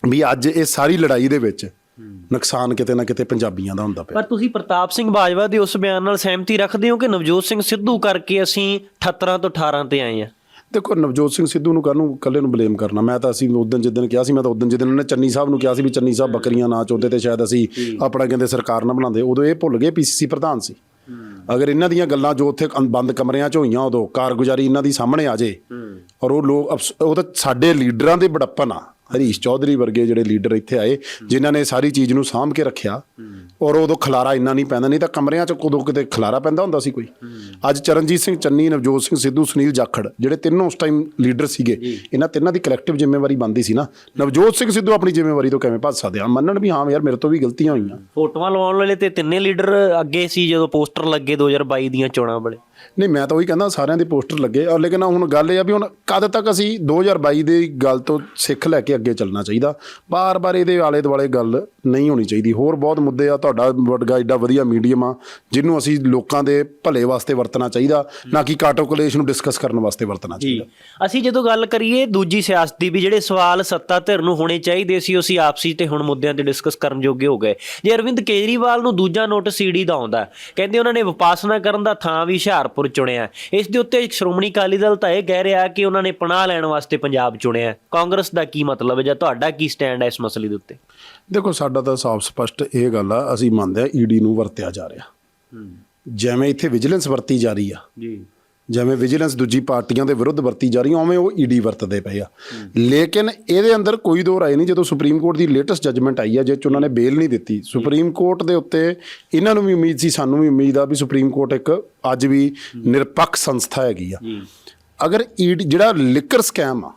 Speaker 2: ਵੀ ਅੱਜ ਇਹ ਸਾਰੀ ਲੜਾਈ ਦੇ ਵਿੱਚ ਨੁਕਸਾਨ ਕਿਤੇ ਨਾ ਕਿਤੇ ਪੰਜਾਬੀਆਂ ਦਾ ਹੁੰਦਾ ਪਿਆ।
Speaker 1: ਪਰ ਤੁਸੀਂ ਪ੍ਰਤਾਪ ਸਿੰਘ ਬਾਜਵਾ ਦੇ ਉਸ ਬਿਆਨ ਨਾਲ ਸਹਿਮਤੀ ਰੱਖਦੇ ਹੋ ਕਿ ਨਵਜੋਤ ਸਿੰਘ ਸਿੱਧੂ ਕਰਕੇ ਅਸੀਂ 18 ਤੋਂ 18 ਤੇ ਆਏ ਆ
Speaker 2: ਦੇਖੋ ਨਵਜੋਤ ਸਿੰਘ ਸਿੱਧੂ ਨੂੰ ਕਾਹਨੂੰ ਇਕੱਲੇ ਨੂੰ ਬਲੇਮ ਕਰਨਾ। ਮੈਂ ਤਾਂ ਅਸੀਂ ਉਦੋਂ ਜਿੱਦਣ ਕਿਹਾ ਸੀ ਮੈਂ ਤਾਂ ਉਦੋਂ ਜਿੱਦਣ ਉਹਨੇ ਚੰਨੀ ਸਾਹਿਬ ਨੂੰ ਕਿਹਾ ਸੀ ਵੀ ਚੰਨੀ ਸਾਹਿਬ ਬੱਕਰੀਆਂ ਨਾ ਚਾਹੁੰਦੇ ਤੇ ਸ਼ਾਇਦ ਅਸੀਂ ਆਪਣਾ ਕਹਿੰਦੇ ਸਰਕਾਰ ਨਾ ਬਣਾਉਂਦੇ। ਉਦੋਂ ਇਹ ਭੁੱਲ ਗਏ ਪੀਸੀਸੀ ਪ੍ਰਧਾਨ ਸੀ। ਅਗਰ ਇਹਨਾਂ ਦੀਆਂ ਗੱਲਾਂ ਜੋ ਉੱਥੇ ਬੰਦ ਕਮਰਿਆਂ 'ਚ ਹੋਈਆਂ ਉਦੋਂ ਕਾਰਗੁਜ਼ਾਰੀ ਇਹਨਾਂ ਦੀ ਸਾਹਮਣੇ ਆ ਜੇ। ਔਰ ਉਹ ਲੋਕ ਉਹ ਤਾਂ ਸਾਡੇ ਲੀਡਰਾਂ ਦੇ ਬੜੱਪਨ ਆ। ਹਰੀਸ਼ ਚੌਧਰੀ ਵਰਗੇ ਜਿਹੜੇ ਲੀਡਰ ਇੱਥੇ ਆਏ ਜਿਨ੍ਹਾਂ ਨੇ ਸਾਰੀ ਚੀਜ਼ ਨੂੰ ਸਾਂਭ ਕੇ ਰੱਖਿਆ ਔਰ ਉਦੋਂ ਖਲਾਰਾ ਇੰਨਾ ਨਹੀਂ ਪੈਂਦਾ ਨਹੀਂ ਤਾਂ ਕਮਰਿਆਂ 'ਚ ਉਦੋਂ ਕਿਤੇ ਖਲਾਰਾ ਪੈਂਦਾ ਹੁੰਦਾ ਸੀ ਕੋਈ। ਅੱਜ ਚਰਨਜੀਤ ਸਿੰਘ ਚੰਨੀ ਨਵਜੋਤ ਸਿੰਘ ਸਿੱਧੂ ਸੁਨੀਲ ਜਾਖੜ ਜਿਹੜੇ ਤਿੰਨੋਂ ਉਸ ਟਾਈਮ ਲੀਡਰ ਸੀਗੇ ਇਹਨਾਂ ਤਿੰਨਾਂ ਦੀ ਕਲੈਕਟਿਵ ਜ਼ਿੰਮੇਵਾਰੀ ਬਣਦੀ ਸੀ ਨਾ। ਨਵਜੋਤ ਸਿੰਘ ਸਿੱਧੂ ਆਪਣੀ ਜ਼ਿੰਮੇਵਾਰੀ ਤੋਂ ਕਿਵੇਂ ਭੱਜ ਸਕਦੇ ਆ? ਮੰਨਣ ਵੀ ਹਾਂ ਯਾਰ ਮੇਰੇ ਤੋਂ ਵੀ ਗਲਤੀਆਂ ਹੋਈਆਂ।
Speaker 1: ਫੋਟੋਆਂ ਲਵਾਉਣ ਵਾਲੇ ਤੇ ਤਿੰਨੇ ਲੀਡਰ ਅੱਗੇ ਸੀ ਜਦੋਂ ਪੋਸਟਰ ਲੱਗੇ 2022 ਦੀਆਂ ਚੋਣਾਂ ਵੇਲੇ।
Speaker 2: ਨਹੀਂ ਮੈਂ ਤਾਂ ਉਹੀ ਕਹਿੰਦਾ ਸਾਰਿਆਂ ਦੇ ਪੋਸਟਰ ਲੱਗੇ ਔਰ ਲੇਕਿਨ ਹੁਣ ਗੱਲ ਇਹ ਆ ਵੀ ਹੁਣ ਕਦ ਤੱਕ ਅਸੀਂ 2022 ਦੀ ਗੱਲ ਤੋਂ ਸਿੱਖ ਲੈ ਕੇ ਅੱਗੇ ਚੱਲਣਾ ਚਾਹੀਦਾ? ਬਾਰ-ਬਾਰ ਇਹਦੇ ਆਲੇ ਦੁਆਲੇ ਗੱਲ ਨਹੀਂ ਹੋਣੀ ਚਾਹੀਦੀ। ਹੋਰ ਬਹੁਤ ਮੁੱਦੇ ਆ ਤੁਹਾਡਾ ਵਰਗਾ ਏਡਾ ਵਧੀਆ ਮੀਡੀਅਮ ਆ ਜਿਹਨੂੰ ਅਸੀਂ ਲੋਕਾਂ ਦੇ ਭਲੇ ਵਾਸਤੇ ਵਰਤਣਾ ਚਾਹੀਦਾ ਨਾ ਕਿ ਕਾਟੋ ਕਲੇਸ਼ ਨੂੰ ਡਿਸਕਸ ਕਰਨ ਵਾਸਤੇ ਵਰਤਣਾ ਚਾਹੀਦਾ।
Speaker 1: ਅਸੀਂ ਜਦੋਂ ਗੱਲ ਕਰੀਏ ਦੂਜੀ ਸਿਆਸਤ ਦੀ ਵੀ ਜਿਹੜੇ ਸਵਾਲ ਸੱਤਾ ਧਿਰ ਨੂੰ ਹੋਣੇ ਚਾਹੀਦੇ ਸੀ ਅਸੀਂ ਆਪਸੀ ਤੇ ਹੁਣ ਮੁੱਦਿਆਂ ਤੇ ਡਿਸਕਸ ਕਰਨ ਜੋਗੇ ਹੋ ਗਏ। ਜੇ ਅਰਵਿੰਦ ਕੇਜਰੀਵਾਲ ਨੂੰ ਦੂਜਾ ਨੋਟਿਸ ਈਡੀ ਦਾ ਆਉਂਦਾ ਕਹਿੰਦੇ ਉਹਨਾਂ ਨੇ ਵਿਪਾਸਨਾ ਕਰਨ ਦਾ ਥਾਂ ਵੀ ਹੁਸ਼ਿਆਰਪੁਰ ਚੁਣਿਆ ਇਸ ਦੇ ਉੱਤੇ ਸ਼੍ਰੋਮਣੀ ਅਕਾਲੀ ਦਲ ਤਾਂ ਇਹ ਕਹਿ ਰਿਹਾ ਕਿ ਉਹਨਾਂ ਨੇ ਪਨਾਹ ਲੈਣ ਵਾਸਤੇ ਪੰਜਾਬ ਚੁਣਿਆ। ਕਾਂਗਰਸ ਦਾ ਕੀ ਮਤਲਬ ਹੈ ਜਾਂ ਤੁਹਾਡਾ ਕੀ ਸਟੈਂਡ ਹੈ ਇਸ ਮਸਲੇ ਦੇ ਉੱਤੇ?
Speaker 2: ਦੇਖੋ ਸਾਡਾ ਤਾਂ ਸਾਫ਼ ਸਪਸ਼ਟ ਇਹ ਗੱਲ ਆ ਅਸੀਂ ਮੰਨਦੇ ਆ ਈਡੀ ਨੂੰ ਵਰਤਿਆ ਜਾ ਰਿਹਾ। ਜਿਵੇਂ ਇੱਥੇ ਵਿਜੀਲੈਂਸ ਵਰਤੀ ਜਾ ਰਹੀ ਆ।
Speaker 1: ਜੀ।
Speaker 2: ਜਿਵੇਂ ਵਿਜੀਲੈਂਸ ਦੂਜੀ ਪਾਰਟੀਆਂ ਦੇ ਵਿਰੁੱਧ ਵਰਤੀ ਜਾ ਰਹੀ ਉਵੇਂ ਉਹ ਈਡੀ ਵਰਤਦੇ ਪਏ ਆ। ਲੇਕਿਨ ਇਹਦੇ ਅੰਦਰ ਕੋਈ ਦੋ ਰਾਏ ਨਹੀਂ ਜਦੋਂ ਸੁਪਰੀਮ ਕੋਰਟ ਦੀ ਲੇਟੈਸਟ ਜੱਜਮੈਂਟ ਆਈ ਹੈ ਜਿਸ 'ਚ ਉਹਨਾਂ ਨੇ ਬੇਲ ਨਹੀਂ ਦਿੱਤੀ। ਸੁਪਰੀਮ ਕੋਰਟ ਦੇ ਉੱਤੇ ਇਹਨਾਂ ਨੂੰ ਵੀ ਉਮੀਦ ਸੀ ਸਾਨੂੰ ਵੀ ਉਮੀਦ ਆ ਵੀ ਸੁਪਰੀਮ ਕੋਰਟ ਇੱਕ ਅੱਜ ਵੀ ਨਿਰਪੱਖ ਸੰਸਥਾ ਹੈਗੀ ਆ। ਅਗਰ ਈਡੀ ਜਿਹੜਾ ਲਿਕਰ ਸਕੈਮ ਆ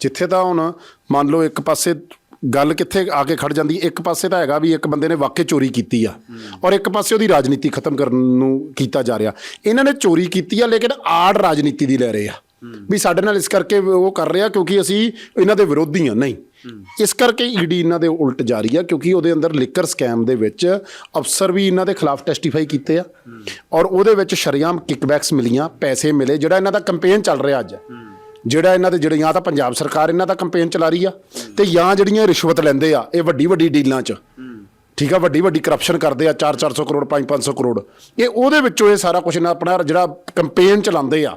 Speaker 2: ਜਿੱਥੇ ਤਾਂ ਹੁਣ ਮੰਨ ਲਓ ਇੱਕ ਪਾਸੇ ਗੱਲ ਕਿੱਥੇ ਆ ਕੇ ਖੜ ਜਾਂਦੀ, ਇੱਕ ਪਾਸੇ ਤਾਂ ਹੈਗਾ ਵੀ ਇੱਕ ਬੰਦੇ ਨੇ ਵਾਕਈ ਚੋਰੀ ਕੀਤੀ ਆ, ਔਰ ਇੱਕ ਪਾਸੇ ਉਹਦੀ ਰਾਜਨੀਤੀ ਖਤਮ ਕਰਨ ਨੂੰ ਕੀਤਾ ਜਾ ਰਿਹਾ। ਇਹਨਾਂ ਨੇ ਚੋਰੀ ਕੀਤੀ ਆ, ਲੇਕਿਨ ਆੜ ਰਾਜਨੀਤੀ ਦੀ ਲੈ ਰਹੇ ਆ। ਵੀ ਸਾਡੇ ਨਾਲ ਇਸ ਕਰਕੇ ਉਹ ਕਰ ਰਿਹਾ ਕਿਉਂਕਿ ਅਸੀਂ ਇਹਨਾਂ ਦੇ ਵਿਰੋਧੀ ਆ, ਨਹੀਂ। ਇਸ ਕਰਕੇ ਈਡੀ ਇਹਨਾਂ ਦੇ ਉਲਟ ਜਾ ਰਹੀ ਆ, ਕਿਉਂਕਿ ਉਹਦੇ ਅੰਦਰ ਲਿਕਰ ਸਕੈਮ ਦੇ ਵਿੱਚ ਅਫਸਰ ਵੀ ਇਹਨਾਂ ਦੇ ਖਿਲਾਫ ਟੈਸਟੀਫਾਈ ਕੀਤੇ ਆ, ਔਰ ਉਹਦੇ ਵਿੱਚ ਸ਼ਰੇਆਮ ਕਿਕਬੈਕਸ ਮਿਲੀਆਂ, ਪੈਸੇ ਮਿਲੇ, ਜਿਹੜਾ ਇਹਨਾਂ ਦਾ ਕੈਂਪੇਨ ਚੱਲ ਰਿਹਾ ਅੱਜ। ਜਿਹੜਾ ਇਹਨਾਂ ਦੇ ਜਿਹੜੇ ਜਾਂ ਤਾਂ ਪੰਜਾਬ ਸਰਕਾਰ ਇਹਨਾਂ ਦਾ ਕੈਂਪੇਨ ਚਲਾ ਰਹੀ ਆ ਤੇ ਜਾਂ ਜਿਹੜੀਆਂ ਰਿਸ਼ਵਤ ਲੈਂਦੇ ਆ, ਇਹ ਵੱਡੀ ਵੱਡੀ ਡੀਲਾਂ 'ਚ। ਠੀਕ ਆ, ਵੱਡੀ ਵੱਡੀ ਕਰਪਸ਼ਨ ਕਰਦੇ ਆ 4-400 ਕਰੋੜ 5-500 ਕਰੋੜ। ਇਹ ਉਹਦੇ ਵਿੱਚੋਂ ਇਹ ਸਾਰਾ ਕੁਝ ਇਹਨਾਂ ਆਪਣਾ ਜਿਹੜਾ ਕੈਂਪੇਨ ਚਲਾਉਂਦੇ ਆ।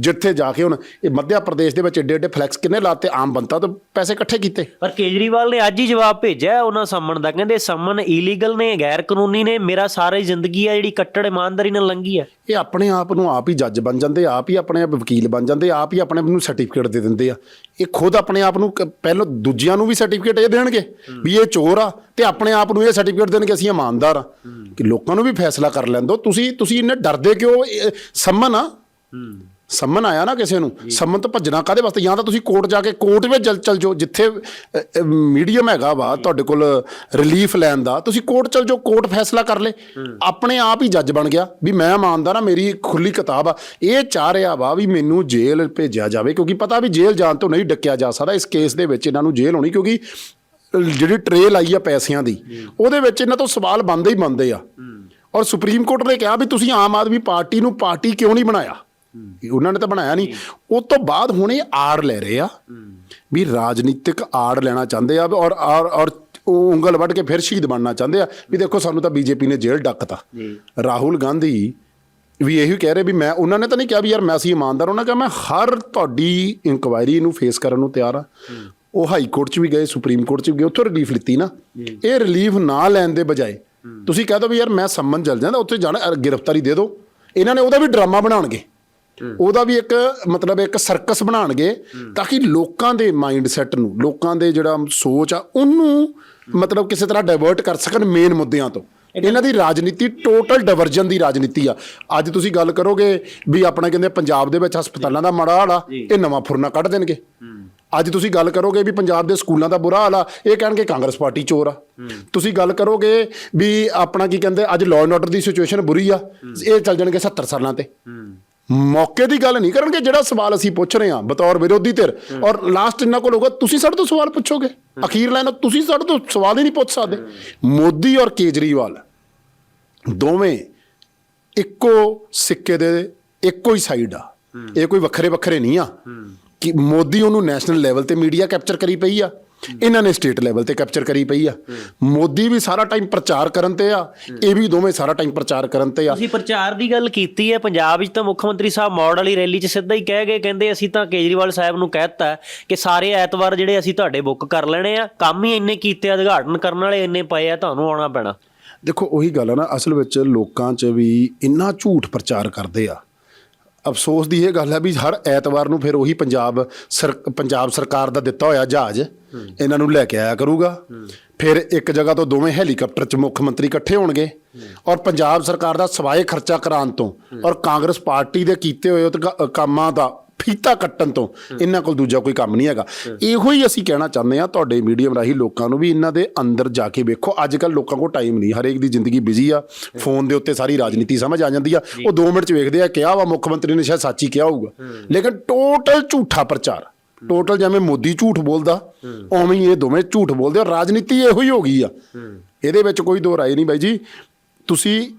Speaker 2: ਜਿੱਥੇ ਜਾ ਕੇ ਹੁਣ ਇਹ ਮੱਧ ਪ੍ਰਦੇਸ਼ ਦੇ ਵਿੱਚ ਏਡੇ ਏਡੇ ਫਲੈਕਸ ਕਿੰਨੇ ਲਾਤੇ ਆਮ ਬੰਤਾ ਤੋਂ ਪੈਸੇ ਇਕੱਠੇ ਕੀਤੇ।
Speaker 1: ਪਰ ਕੇਜਰੀਵਾਲ ਨੇ ਅੱਜ ਹੀ ਜਵਾਬ ਭੇਜਿਆ ਉਹਨਾਂ ਸੰਮਨ ਦਾ ਕਹਿੰਦੇ ਸੰਮਨ ਇਲੀਗਲ ਨੇ ਗੈਰ ਕਾਨੂੰਨੀ ਨੇ ਮੇਰਾ ਸਾਰੀ ਜ਼ਿੰਦਗੀ ਆ ਜਿਹੜੀ ਕੱਟੜ ਇਮਾਨਦਾਰੀ ਨਾਲ ਲੰਘੀ ਹੈ।
Speaker 2: ਇਹ ਆਪਣੇ ਆਪ ਨੂੰ ਆਪ ਹੀ ਜੱਜ ਬਣ ਜਾਂਦੇ ਆਪ ਹੀ ਆਪਣੇ ਆਪ ਵਕੀਲ ਬਣ ਜਾਂਦੇ ਆਪ ਹੀ ਆਪਣੇ ਆਪ ਨੂੰ ਸਰਟੀਫਿਕੇਟ ਦੇ ਦਿੰਦੇ ਆ। ਇਹ ਖੁਦ ਆਪਣੇ ਆਪ ਨੂੰ ਪਹਿਲਾਂ ਦੂਜਿਆਂ ਨੂੰ ਵੀ ਸਰਟੀਫਿਕੇਟ ਇਹ ਦੇਣਗੇ ਵੀ ਇਹ ਚੋਰ ਆ ਤੇ ਆਪਣੇ ਆਪ ਨੂੰ ਇਹ ਸਰਟੀਫਿਕੇਟ ਦੇਣਗੇ ਅਸੀਂ ਇਮਾਨਦਾਰ ਆ। ਕਿ ਲੋਕਾਂ ਨੂੰ ਵੀ ਫੈਸਲਾ ਕਰ ਲੈਣ ਦਿਓ ਤੁਸੀਂ ਤੁਸੀਂ ਇੰਨੇ ਡਰਦੇ ਕਿਉਂ? ਸੰਮਨ ਆ। ਸੰਮਨ ਆਇਆ ਨਾ ਕਿਸੇ ਨੂੰ? ਸੰਮਨ ਤੋਂ ਭੱਜਣਾ ਕਾਦੇ ਵਾਸਤੇ? ਜਾਂ ਤਾਂ ਤੁਸੀਂ ਕੋਰਟ ਜਾ ਕੇ ਕੋਰਟ ਵਿੱਚ ਚਲ ਚਲ ਜਾਓ ਜਿੱਥੇ ਮੀਡੀਅਮ ਹੈਗਾ ਵਾ ਤੁਹਾਡੇ ਕੋਲ ਰਿਲੀਫ ਲੈਣ ਦਾ ਤੁਸੀਂ ਕੋਰਟ ਚਲ ਜਾਓ ਕੋਰਟ ਫੈਸਲਾ ਕਰ ਲੇ। ਆਪਣੇ ਆਪ ਹੀ ਜੱਜ ਬਣ ਗਿਆ ਵੀ ਮੈਂ ਇਮਾਨਦਾਰ ਆ ਮੇਰੀ ਖੁੱਲੀ ਕਿਤਾਬ ਆ। ਇਹ ਚਾਹ ਰਿਹਾ ਵਾ ਵੀ ਮੈਨੂੰ ਜੇਲ੍ਹ ਭੇਜਿਆ ਜਾਵੇ ਕਿਉਂਕਿ ਪਤਾ ਵੀ ਜੇਲ੍ਹ ਜਾਣ ਤੋਂ ਨਹੀਂ ਡੱਕਿਆ ਜਾ ਸਕਦਾ। ਇਸ ਕੇਸ ਦੇ ਵਿੱਚ ਇਹਨਾਂ ਨੂੰ ਜੇਲ੍ਹ ਹੋਣੀ ਕਿਉਂਕਿ ਜਿਹੜੀ ਟ੍ਰੇਲ ਆਈ ਆ ਪੈਸਿਆਂ ਦੀ ਉਹਦੇ ਵਿੱਚ ਇਹਨਾਂ ਤੋਂ ਸਵਾਲ ਬੰਦੇ ਹੀ ਬੰਦੇ ਆ। ਔਰ ਸੁਪਰੀਮ ਕੋਰਟ ਨੇ ਕਿਹਾ ਵੀ ਤੁਸੀਂ ਆਮ ਆਦਮੀ ਪਾਰਟੀ ਨੂੰ ਪਾਰਟੀ ਕਿਉਂ ਨਹੀਂ ਬਣਾਇਆ? ਉਹਨਾਂ ਨੇ ਤਾਂ ਬਣਾਇਆ ਨਹੀਂ। ਉਸ ਤੋਂ ਬਾਅਦ ਹੁਣ ਇਹ ਆੜ ਲੈ ਰਹੇ ਆ। ਵੀ ਰਾਜਨੀਤਿਕ ਆੜ ਲੈਣਾ ਚਾਹੁੰਦੇ ਆ ਔਰ ਔਰ ਉਹ ਉਂਗਲ ਵੱਢ ਕੇ ਫਿਰ ਸ਼ਹੀਦ ਬਣਨਾ ਚਾਹੁੰਦੇ ਆ। ਵੀ ਦੇਖੋ ਸਾਨੂੰ ਤਾਂ ਬੀਜੇਪੀ ਨੇ ਜੇਲ੍ਹ ਡੱਕਤਾ।
Speaker 1: ਜੀ।
Speaker 2: ਰਾਹੁਲ ਗਾਂਧੀ ਵੀ ਇਹੀ ਕਹਿ ਰਹੇ ਵੀ ਮੈਂ ਉਹਨਾਂ ਨੇ ਤਾਂ ਨਹੀਂ ਕਿਹਾ ਵੀ ਯਾਰ ਮੈਂ ਅਸੀਂ ਇਮਾਨਦਾਰ ਉਹਨਾਂ ਕਿਹਾ ਮੈਂ ਹਰ ਤੁਹਾਡੀ ਇਨਕੁਆਇਰੀ ਨੂੰ ਫੇਸ ਕਰਨ ਨੂੰ ਤਿਆਰ ਆ। ਉਹ ਹਾਈ ਕੋਰਟ 'ਚ ਵੀ ਗਏ ਸੁਪਰੀਮ ਕੋਰਟ 'ਚ ਵੀ ਗਏ ਉੱਥੋਂ ਰਿਲੀਫ ਲਿੱਤੀ ਨਾ। ਇਹ ਰਿਲੀਫ ਨਾ ਲੈਣ ਦੇ ਬਜਾਏ ਤੁਸੀਂ ਕਹਿ ਦੋ ਵੀ ਯਾਰ ਮੈਂ ਸੰਮਨ ਜਲ ਜਾਂਦਾ ਉੱਥੇ ਜਾਣਾ ਗ੍ਰਿਫਤਾਰੀ ਦੇ ਦਿਓ ਇਹਨਾਂ ਨੇ ਉਹਦਾ ਵੀ ਡਰਾਮਾ ਬਣਾਉਣਗੇ। ਉਹਦਾ ਵੀ ਇੱਕ ਮਤਲਬ ਇੱਕ ਸਰਕਸ ਬਣਾਉਣਗੇ ਤਾਂ ਕਿ ਲੋਕਾਂ ਦੇ ਮਾਈਂਡ ਸੈਟ ਨੂੰ ਲੋਕਾਂ ਦੇ ਜਿਹੜਾ ਸੋਚ ਆ ਉਹਨੂੰ ਮਤਲਬ ਕਿਸੇ ਤਰ੍ਹਾਂ ਡਾਇਵਰਟ ਕਰ ਸਕਣ ਮੇਨ ਮੁੱਦਿਆਂ ਤੋਂ। ਇਹਨਾਂ ਦੀ ਰਾਜਨੀਤੀ ਟੋਟਲ ਡਿਵਰਜਨ ਦੀ ਰਾਜਨੀਤੀ ਆ। ਅੱਜ ਤੁਸੀਂ ਗੱਲ ਕਰੋਗੇ ਵੀ ਆਪਣਾ ਕਹਿੰਦੇ ਪੰਜਾਬ ਦੇ ਵਿੱਚ ਹਸਪਤਾਲਾਂ ਦਾ ਮਾੜਾ ਹਾਲ ਆ ਇਹ ਨਵਾਂ ਫੁਰਨਾ ਕੱਢ ਦੇਣਗੇ। ਅੱਜ ਤੁਸੀਂ ਗੱਲ ਕਰੋਗੇ ਵੀ ਪੰਜਾਬ ਦੇ ਸਕੂਲਾਂ ਦਾ ਬੁਰਾ ਹਾਲ ਆ ਇਹ ਕਹਿਣਗੇ ਕਾਂਗਰਸ ਪਾਰਟੀ ਚੋਰ ਆ। ਤੁਸੀਂ ਗੱਲ ਕਰੋਗੇ ਵੀ ਆਪਣਾ ਕੀ ਕਹਿੰਦੇ ਅੱਜ ਲਾਅ ਐਂਡ ਆਰਡਰ ਦੀ ਸਿਚੁਏਸ਼ਨ ਬੁਰੀ ਆ। ਇਹ ਚੱਲ ਜਾਣਗੇ 70 ਸਾਲਾਂ ਤੇ। ਮੌਕੇ ਦੀ ਗੱਲ ਨਹੀਂ ਕਰਨਗੇ ਜਿਹੜਾ ਸਵਾਲ ਅਸੀਂ ਪੁੱਛ ਰਹੇ ਹਾਂ ਬਤੌਰ ਵਿਰੋਧੀ ਧਿਰ। ਔਰ ਲਾਸਟ ਇਹਨਾਂ ਕੋਲ ਹੋਗਾ ਤੁਸੀਂ ਸਾਡੇ ਤੋਂ ਸਵਾਲ ਪੁੱਛੋਗੇ। ਅਖੀਰ ਲਾਈਨ ਤੁਸੀਂ ਸਾਡੇ ਤੋਂ ਸਵਾਲ ਹੀ ਨਹੀਂ ਪੁੱਛ ਸਕਦੇ। ਮੋਦੀ ਔਰ ਕੇਜਰੀਵਾਲ ਦੋਵੇਂ ਇੱਕੋ ਸਿੱਕੇ ਦੇ ਇੱਕੋ ਹੀ ਸਾਈਡ ਆ। ਇਹ ਕੋਈ ਵੱਖਰੇ ਵੱਖਰੇ ਨਹੀਂ ਆ। ਕਿ ਮੋਦੀ ਉਹਨੂੰ ਨੈਸ਼ਨਲ ਲੈਵਲ ਤੇ ਮੀਡੀਆ ਕੈਪਚਰ ਕਰੀ ਪਈ ਆ। ਇਹਨਾਂ ਨੇ ਸਟੇਟ ਲੈਵਲ ਤੇ ਕੈਪਚਰ ਕਰੀ ਪਈ ਆ। ਮੋਦੀ ਵੀ ਸਾਰਾ ਟਾਈਮ ਪ੍ਰਚਾਰ ਕਰਨ ਤੇ ਆ ਇਹ ਵੀ ਦੋਵੇਂ ਸਾਰਾ ਟਾਈਮ ਪ੍ਰਚਾਰ ਕਰਨ ਤੇ ਆ।
Speaker 1: ਤੁਸੀਂ ਪ੍ਰਚਾਰ ਦੀ ਗੱਲ ਕੀਤੀ ਹੈ ਪੰਜਾਬ ਵਿੱਚ ਤਾਂ ਮੁੱਖ ਮੰਤਰੀ ਸਾਹਿਬ ਮੌੜ ਵਾਲੀ ਰੈਲੀ 'ਚ ਸਿੱਧਾ ਹੀ ਕਹਿ ਗਏ ਕਹਿੰਦੇ ਅਸੀਂ ਤਾਂ ਕੇਜਰੀਵਾਲ ਸਾਹਿਬ ਨੂੰ ਕਹਿਤਾ ਕਿ ਸਾਰੇ ਐਤਵਾਰ ਜਿਹੜੇ ਅਸੀਂ ਤੁਹਾਡੇ ਬੁੱਕ ਕਰ ਲੈਣੇ ਆ ਕੰਮ ਹੀ ਇੰਨੇ ਕੀਤੇ ਉਦਘਾਟਨ ਕਰਨ ਵਾਲੇ ਇੰਨੇ ਪਏ ਆ ਤੁਹਾਨੂੰ ਆਉਣਾ ਪੈਣਾ।
Speaker 2: ਦੇਖੋ ਉਹੀ ਗੱਲ ਆ ਨਾ ਅਸਲ ਵਿੱਚ ਲੋਕਾਂ 'ਚ ਵੀ ਇੰਨਾ ਝੂਠ ਪ੍ਰਚਾਰ ਕਰਦੇ ਆ। ਅਫਸੋਸ ਦੀ ਇਹ ਗੱਲ ਹੈ ਵੀ ਹਰ ਐਤਵਾਰ ਨੂੰ ਫਿਰ ਉਹੀ ਪੰਜਾਬ ਸਰ, ਪੰਜਾਬ ਸਰਕਾਰ ਦਾ ਦਿੱਤਾ ਹੋਇਆ ਜਹਾਜ਼ ਇਹਨਾਂ ਨੂੰ ਲੈ ਕੇ ਆਇਆ ਕਰੂਗਾ। ਫਿਰ ਇੱਕ ਜਗ੍ਹਾ ਤੋਂ ਦੋਵੇਂ ਹੈਲੀਕਾਪਟਰ 'ਚ ਮੁੱਖ ਮੰਤਰੀ ਇਕੱਠੇ ਹੋਣਗੇ ਔਰ ਪੰਜਾਬ ਸਰਕਾਰ ਦਾ ਸਵਾਏ ਖਰਚਾ ਕਰਾਉਣ ਤੋਂ ਔਰ ਕਾਂਗਰਸ ਪਾਰਟੀ ਦੇ ਕੀਤੇ ਹੋਏ ਉਦਘਾ- ਕੰਮਾਂ ਦਾ ਫੀਤਾ ਕੱਟਣ ਤੋਂ। ਇਹਨਾਂ ਕੋਲ ਦੂਜਾ ਕੋਈ ਕੰਮ ਨਹੀਂ ਹੈਗਾ। ਇਹੋ ਹੀ ਅਸੀਂ ਕਹਿਣਾ ਚਾਹੁੰਦੇ ਆ ਤੁਹਾਡੇ ਮੀਡੀਅਮ ਰਾਹੀਂ ਲੋਕਾਂ ਨੂੰ ਵੀ ਇਹਨਾਂ ਦੇ ਅੰਦਰ ਜਾ ਕੇ ਵੇਖੋ। ਅੱਜ ਕੱਲ ਲੋਕਾਂ ਕੋਲ ਟਾਈਮ ਨਹੀਂ। ਹਰੇਕ ਦੀ ਜ਼ਿੰਦਗੀ ਬਿਜ਼ੀ ਆ। ਫੋਨ ਦੇ ਉੱਤੇ ਸਾਰੀ ਰਾਜਨੀਤੀ ਸਮਝ ਆ ਜਾਂਦੀ ਆ। ਉਹ 2 ਮਿੰਟ ਚ ਵੇਖਦੇ ਆ, ਕਿਹਾ ਵਾ ਮੁੱਖ ਮੰਤਰੀ ਨੇ, ਸ਼ਾਇਦ ਸੱਚ ਹੀ ਕਿਹਾ ਹੋਊਗਾ। ਲੇਕਿਨ ਟੋਟਲ ਝੂਠਾ ਪ੍ਰਚਾਰ। ਟੋਟਲ ਜਿਵੇਂ ਮੋਦੀ ਝੂਠ ਬੋਲਦਾ, ਉਵੇਂ ਹੀ ਇਹ ਦੋਵੇਂ ਝੂਠ ਬੋਲਦੇ ਆ। ਰਾਜਨੀਤੀ ਇਹੋ ਹੀ ਹੋ ਗਈ ਆ। ਇਹਦੇ ਵਿੱਚ ਕੋਈ ਦੋ ਰਾਏ ਨਹੀਂ ਬਾਈ ਜੀ। ਤੁਸੀਂ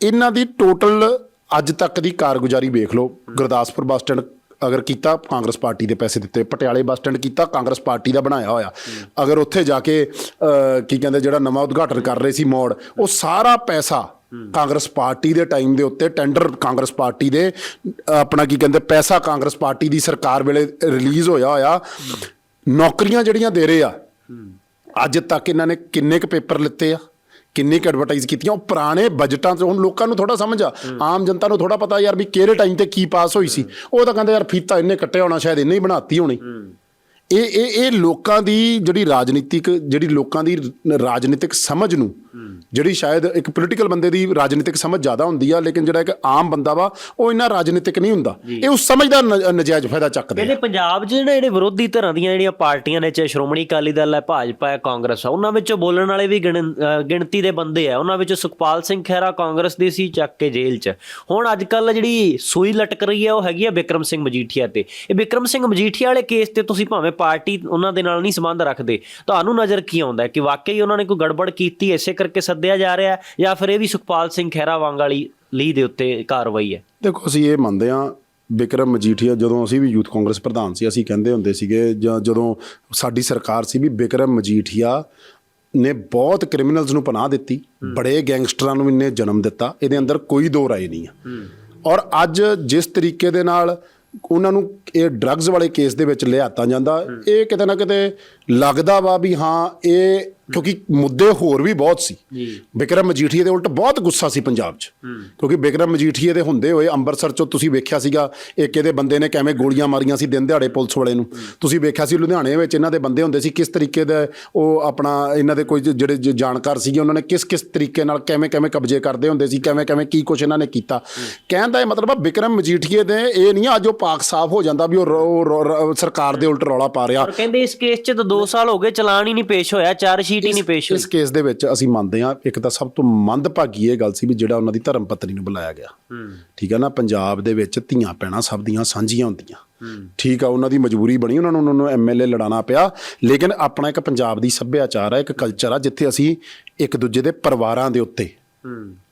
Speaker 2: ਇਹਨਾਂ ਦੀ ਟੋਟਲ ਅੱਜ ਤੱਕ ਦੀ ਕਾਰਗੁਜ਼ਾਰੀ ਵੇਖ ਲਓ। ਗੁਰਦਾਸਪੁਰ ਬੱਸ ਸਟੈਂਡ ਅਗਰ ਕੀਤਾ, ਕਾਂਗਰਸ ਪਾਰਟੀ ਦੇ ਪੈਸੇ ਦਿੱਤੇ, ਪਟਿਆਲੇ ਬੱਸ ਸਟੈਂਡ ਕੀਤਾ, ਕਾਂਗਰਸ ਪਾਰਟੀ ਦਾ ਬਣਾਇਆ ਹੋਇਆ। ਅਗਰ ਉੱਥੇ ਜਾ ਕੇ ਕੀ ਕਹਿੰਦੇ, ਜਿਹੜਾ ਨਵਾਂ ਉਦਘਾਟਨ ਕਰ ਰਹੇ ਸੀ ਮੋੜ, ਉਹ ਸਾਰਾ ਪੈਸਾ ਕਾਂਗਰਸ ਪਾਰਟੀ ਦੇ ਟਾਈਮ ਦੇ ਉੱਤੇ ਟੈਂਡਰ ਕਾਂਗਰਸ ਪਾਰਟੀ ਦੇ, ਆਪਣਾ ਕੀ ਕਹਿੰਦੇ, ਪੈਸਾ ਕਾਂਗਰਸ ਪਾਰਟੀ ਦੀ ਸਰਕਾਰ ਵੇਲੇ ਰਿਲੀਜ਼ ਹੋਇਆ ਹੋਇਆ। ਨੌਕਰੀਆਂ ਜਿਹੜੀਆਂ ਦੇ ਰਹੇ ਆ, ਅੱਜ ਤੱਕ ਇਹਨਾਂ ਨੇ ਕਿੰਨੇ ਕੁ ਪੇਪਰ ਲਿੱਤੇ ਆ? ਕਿੰਨੀ ਕੁ ਐਡਵਰਟਾਈਜ਼ ਕੀਤੀਆਂ ਉਹ ਪੁਰਾਣੇ ਬਜਟਾਂ 'ਚ ਹੁਣ ਲੋਕਾਂ ਨੂੰ ਥੋੜਾ ਸਮਝ ਆ। ਆਮ ਜਨਤਾ ਨੂੰ ਥੋੜਾ ਪਤਾ ਯਾਰ ਵੀ ਕਿਹੜੇ ਟਾਈਮ ਤੇ ਕੀ ਪਾਸ ਹੋਈ ਸੀ। ਉਹ ਤਾਂ ਕਹਿੰਦੇ ਯਾਰ ਫੀਤਾ ਇੰਨੇ ਕੱਟਿਆ ਹੋਣਾ ਸ਼ਾਇਦ ਇੰਨੇ ਹੀ ਬਣਾਤੀ ਹੋਣੀ। ਇਹ ਇਹ ਇਹ ਲੋਕਾਂ ਦੀ ਜਿਹੜੀ ਰਾਜਨੀਤਿਕ ਜਿਹੜੀ ਲੋਕਾਂ ਦੀ ਰਾਜਨੀਤਿਕ ਸਮਝ ਨੂੰ ਜਿਹੜੀ ਸ਼ਾਇਦ ਇੱਕ ਪੋਲੀਟੀਕਲ ਬੰਦੇ ਦੀ ਰਾਜਨੀਤਿਕ ਸਮਝ ਜ਼ਿਆਦਾ ਹੁੰਦੀ ਆ ਲੇਕਿਨ ਜਿਹੜਾ ਇੱਕ ਆਮ ਬੰਦਾ ਵਾ ਉਹ ਇੰਨਾ ਰਾਜਨੀਤਿਕ ਨਹੀਂ ਹੁੰਦਾ। ਇਹ ਉਸ ਸਮਝ ਦਾ ਨਜਾਇਜ਼ ਫਾਇਦਾ ਚੱਕਦੇ ਆ।
Speaker 1: ਕਹਿੰਦੇ ਪੰਜਾਬ 'ਚ ਜਿਹੜੇ ਜਿਹੜੇ ਵਿਰੋਧੀ ਧਿਰਾਂ ਦੀਆਂ ਜਿਹੜੀਆਂ ਪਾਰਟੀਆਂ ਨੇ ਚਾਹੇ ਸ਼੍ਰੋਮਣੀ ਅਕਾਲੀ ਦਲ ਹੈ ਭਾਜਪਾ ਹੈ ਕਾਂਗਰਸ ਹੈ ਉਹਨਾਂ ਵਿੱਚੋਂ ਬੋਲਣ ਵਾਲੇ ਵੀ ਗਿਣਤੀ ਦੇ ਬੰਦੇ ਆ। ਉਹਨਾਂ ਵਿੱਚੋਂ ਸੁਖਪਾਲ ਸਿੰਘ ਖਹਿਰਾ ਕਾਂਗਰਸ ਦੀ ਸੀ ਚੱਕ ਕੇ ਜੇਲ੍ਹ 'ਚ। ਹੁਣ ਅੱਜ ਕੱਲ ਜਿਹੜੀ ਸੂਈ ਲਟਕ ਰਹੀ ਹੈ ਉਹ ਹੈਗੀ ਆ ਵਿਕਰਮ ਸਿੰਘ ਮਜੀਠੀਆ ਤੇ। ਇਹ ਵਿਕਰਮ ਸਿੰਘ ਮਜੀਠੀਆ ਵਾਲੇ ਕੇਸ ਤੇ ਤੁਸੀਂ ਭਾਵੇਂ ਪਾਰਟੀ ਉਹਨਾਂ ਦੇ ਨਾਲ ਨਹੀਂ ਸੰਬੰਧ ਰੱਖਦੇ। ਤੁਹਾਨੂੰ ਨਜ਼ਰ ਕੀ ਆਉਂਦਾ ਹੈ ਕਿ ਵਾਕਈ ਉਹਨਾਂ ਨੇ ਕੋਈ ਗੜਬੜ ਕੀਤੀ ਇਸੇ ਕਰਕੇ ਸੱਦਿਆ ਜਾ ਰਿਹਾ ਹੈ ਜਾਂ ਫਿਰ ਇਹ ਵੀ ਸੁਖਪਾਲ ਸਿੰਘ ਖਹਿਰਾ ਵਾਂਗ ਵਾਲੀ ਲੀ ਦੇ ਉੱਤੇ ਕਾਰਵਾਈ ਹੈ?
Speaker 2: ਦੇਖੋ ਅਸੀਂ ਇਹ ਮੰਨਦੇ ਹਾਂ ਵਿਕਰਮ ਮਜੀਠੀਆ ਜਦੋਂ ਅਸੀਂ ਵੀ ਯੂਥ ਕਾਂਗਰਸ ਪ੍ਰਧਾਨ ਸੀ ਅਸੀਂ ਕਹਿੰਦੇ ਹੁੰਦੇ ਸੀਗੇ ਜਾਂ ਜਦੋਂ ਸਾਡੀ ਸਰਕਾਰ ਸੀ ਵੀ ਵਿਕਰਮ ਮਜੀਠੀਆ ਨੇ ਬਹੁਤ ਕ੍ਰਿਮੀਨਲਸ ਨੂੰ ਪਨਾਹ ਦਿੱਤੀ ਬੜੇ ਗੈਂਗਸਟਰਾਂ ਨੂੰ ਇਹਨੇ ਜਨਮ ਦਿੱਤਾ ਇਹਦੇ ਅੰਦਰ ਕੋਈ ਦੋ ਰਾਏ ਨਹੀਂ ਆ। ਔਰ ਅੱਜ ਜਿਸ ਤਰੀਕੇ ਦੇ ਨਾਲ ਉਹਨਾਂ ਨੂੰ ਇਹ ਡਰੱਗਸ ਵਾਲੇ ਕੇਸ ਦੇ ਵਿੱਚ ਲਿਆਤਾ ਜਾਂਦਾ। ਇਹ ਕਿਤੇ ਨਾ ਕਿਤੇ ਲੱਗਦਾ ਵਾ ਵੀ ਹਾਂ, ਇਹ ਕਿਉਂਕਿ ਮੁੱਦੇ ਹੋਰ ਵੀ ਬਹੁਤ ਸੀ। ਬਿਕਰਮ ਮਜੀਠੀਏ ਦੇ ਉਲਟ ਬਹੁਤ ਗੁੱਸਾ ਸੀ ਪੰਜਾਬ 'ਚ। ਕਿਉਂਕਿ ਬਿਕਰਮ ਮਜੀਠੀਏ ਦੇ ਹੁੰਦੇ ਹੋਏ ਅੰਮ੍ਰਿਤਸਰ 'ਚੋਂ ਤੁਸੀਂ ਵੇਖਿਆ ਸੀਗਾ ਇੱਕ ਇਹਦੇ ਬੰਦੇ ਨੇ ਕਿਵੇਂ ਗੋਲੀਆਂ ਮਾਰੀਆਂ ਸੀ ਦਿਨ ਦਿਹਾੜੇ ਪੁਲਿਸ ਵਾਲੇ ਨੂੰ। ਤੁਸੀਂ ਵੇਖਿਆ ਸੀ ਲੁਧਿਆਣੇ ਵਿੱਚ ਇਹਨਾਂ ਦੇ ਬੰਦੇ ਹੁੰਦੇ ਸੀ ਕਿਸ ਤਰੀਕੇ ਦਾ ਉਹ ਆਪਣਾ ਇਹਨਾਂ ਦੇ ਕੋਈ ਜਿਹੜੇ ਜਾਣਕਾਰ ਸੀਗੇ ਉਹਨਾਂ ਨੇ ਕਿਸ ਕਿਸ ਤਰੀਕੇ ਨਾਲ ਕਿਵੇਂ ਕਿਵੇਂ ਕਬਜ਼ੇ ਕਰਦੇ ਹੁੰਦੇ ਸੀ ਕਿਵੇਂ ਕਿਵੇਂ ਕੀ ਕੁਛ ਇਹਨਾਂ ਨੇ ਕੀਤਾ। ਕਹਿਣ ਦਾ ਇਹ ਮਤਲਬ ਆ ਬਿਕਰਮ ਮਜੀਠੀਏ ਦੇ ਇਹ ਨਹੀਂ ਅੱਜ ਉਹ ਪਾਕ ਸਾਫ਼ ਹੋ ਜਾਂਦਾ ਵੀ ਉਹ ਸਰਕਾਰ ਦੇ ਉਲਟ ਰੌਲਾ ਪਾ ਰਿਹਾ।
Speaker 1: ਕਹਿੰਦੇ ਇਸ ਕੇਸ 'ਚ ਤਾਂ 2 ਸਾਲ ਹੋ ਗਏ ਚਲਾਨ ਹੀ ਨਹੀਂ ਪੇਸ਼ ਹੋਇਆ ਚਾਰ ਸ਼ੀਟ ਨਹੀਂ ਪੇਸ਼ ਹੋਈ।
Speaker 2: ਇਸ ਕੇਸ ਦੇ ਵਿੱਚ ਅਸੀਂ ਮੰਨਦੇ ਹਾਂ ਇੱਕ ਤਾਂ ਸਭ ਤੋਂ ਮੰਦਭਾਗੀ ਇਹ ਗੱਲ ਸੀ ਵੀ ਜਿਹੜਾ ਉਹਨਾਂ ਦੀ ਧਰਮ ਪਤਨੀ ਨੂੰ ਬੁਲਾਇਆ ਗਿਆ। ਠੀਕ ਹੈ ਨਾ ਪੰਜਾਬ ਦੇ ਵਿੱਚ ਧੀਆਂ ਪੈਣਾ ਸਭ ਦੀਆਂ ਸਾਂਝੀਆਂ ਹੁੰਦੀਆਂ। ਠੀਕ ਆ ਉਹਨਾਂ ਦੀ ਮਜਬੂਰੀ ਬਣੀ ਉਹਨਾਂ ਨੂੰ ਉਹਨਾਂ ਨੂੰ ਐਮਐਲਏ ਲੜਾਉਣਾ ਪਿਆ। ਲੇਕਿਨ ਆਪਣਾ ਇੱਕ ਪੰਜਾਬ ਦੀ ਸੱਭਿਆਚਾਰ ਹੈ ਇੱਕ ਕਲਚਰ ਆ ਜਿੱਥੇ ਅਸੀਂ ਇੱਕ ਦੂਜੇ ਦੇ ਪਰਿਵਾਰਾਂ ਦੇ ਉੱਤੇ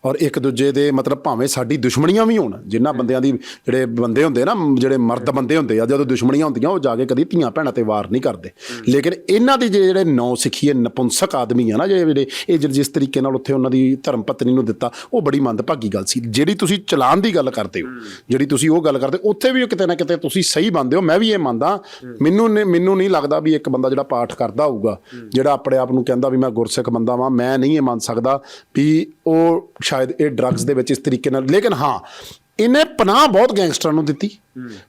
Speaker 2: ਔਰ ਇੱਕ ਦੂਜੇ ਦੇ ਮਤਲਬ ਭਾਵੇਂ ਸਾਡੀ ਦੁਸ਼ਮਣੀਆਂ ਵੀ ਹੋਣ ਜਿਨ੍ਹਾਂ ਬੰਦਿਆਂ ਦੀ ਜਿਹੜੇ ਬੰਦੇ ਹੁੰਦੇ ਨਾ ਜਿਹੜੇ ਮਰਦ ਬੰਦੇ ਹੁੰਦੇ ਆ ਜਦੋਂ ਦੁਸ਼ਮਣੀਆਂ ਹੁੰਦੀਆਂ ਉਹ ਜਾ ਕੇ ਕਦੀ ਧੀਆਂ ਭੈਣਾਂ ਤੇ ਵਾਰ ਨਹੀਂ ਕਰਦੇ। ਲੇਕਿਨ ਇਹਨਾਂ ਦੇ ਜਿਹੜੇ ਨੌ ਸਿੱਖੀਏ ਨਪੁੰਸਕ ਆਦਮੀ ਆ ਨਾ ਜਿਹੜੇ ਇਹ ਜਿਸ ਤਰੀਕੇ ਨਾਲ ਉੱਥੇ ਉਹਨਾਂ ਦੀ ਧਰਮ ਪਤਨੀ ਨੂੰ ਦਿੱਤਾ ਉਹ ਬੜੀ ਮੰਦਭਾਗੀ ਗੱਲ ਸੀ। ਜਿਹੜੀ ਤੁਸੀਂ ਚਲਾਨ ਦੀ ਗੱਲ ਕਰਦੇ ਹੋ ਜਿਹੜੀ ਤੁਸੀਂ ਉਹ ਗੱਲ ਕਰਦੇ ਉੱਥੇ ਵੀ ਕਿਤੇ ਨਾ ਕਿਤੇ ਤੁਸੀਂ ਸਹੀ ਮੰਨਦੇ ਹੋ ਮੈਂ ਵੀ ਇਹ ਮੰਨਦਾ। ਮੈਨੂੰ ਮੈਨੂੰ ਨਹੀਂ ਲੱਗਦਾ ਵੀ ਇੱਕ ਬੰਦਾ ਜਿਹੜਾ ਪਾਠ ਕਰਦਾ ਹੋਊਗਾ ਜਿਹੜਾ ਆਪਣੇ ਆਪ ਨੂੰ ਕਹਿੰਦਾ ਵੀ ਮੈਂ ਗੁਰਸਿੱਖ ਬੰਦਾ ਵਾਂ ਮੈਂ ਨਹੀਂ ਇਹ ਮੰਨ ਸਕਦਾ ਵੀ ਉਹ ਉਹ ਸ਼ਾਇਦ ਇਹ ਡਰੱਗਸ ਦੇ ਵਿੱਚ ਇਸ ਤਰੀਕੇ ਨਾਲ ਲੇਕਿਨ ਹਾਂ ਇਹਨੇ ਪਨਾਹ ਬਹੁਤ ਗੈਂਗਸਟਰਾਂ ਨੂੰ ਦਿੱਤੀ।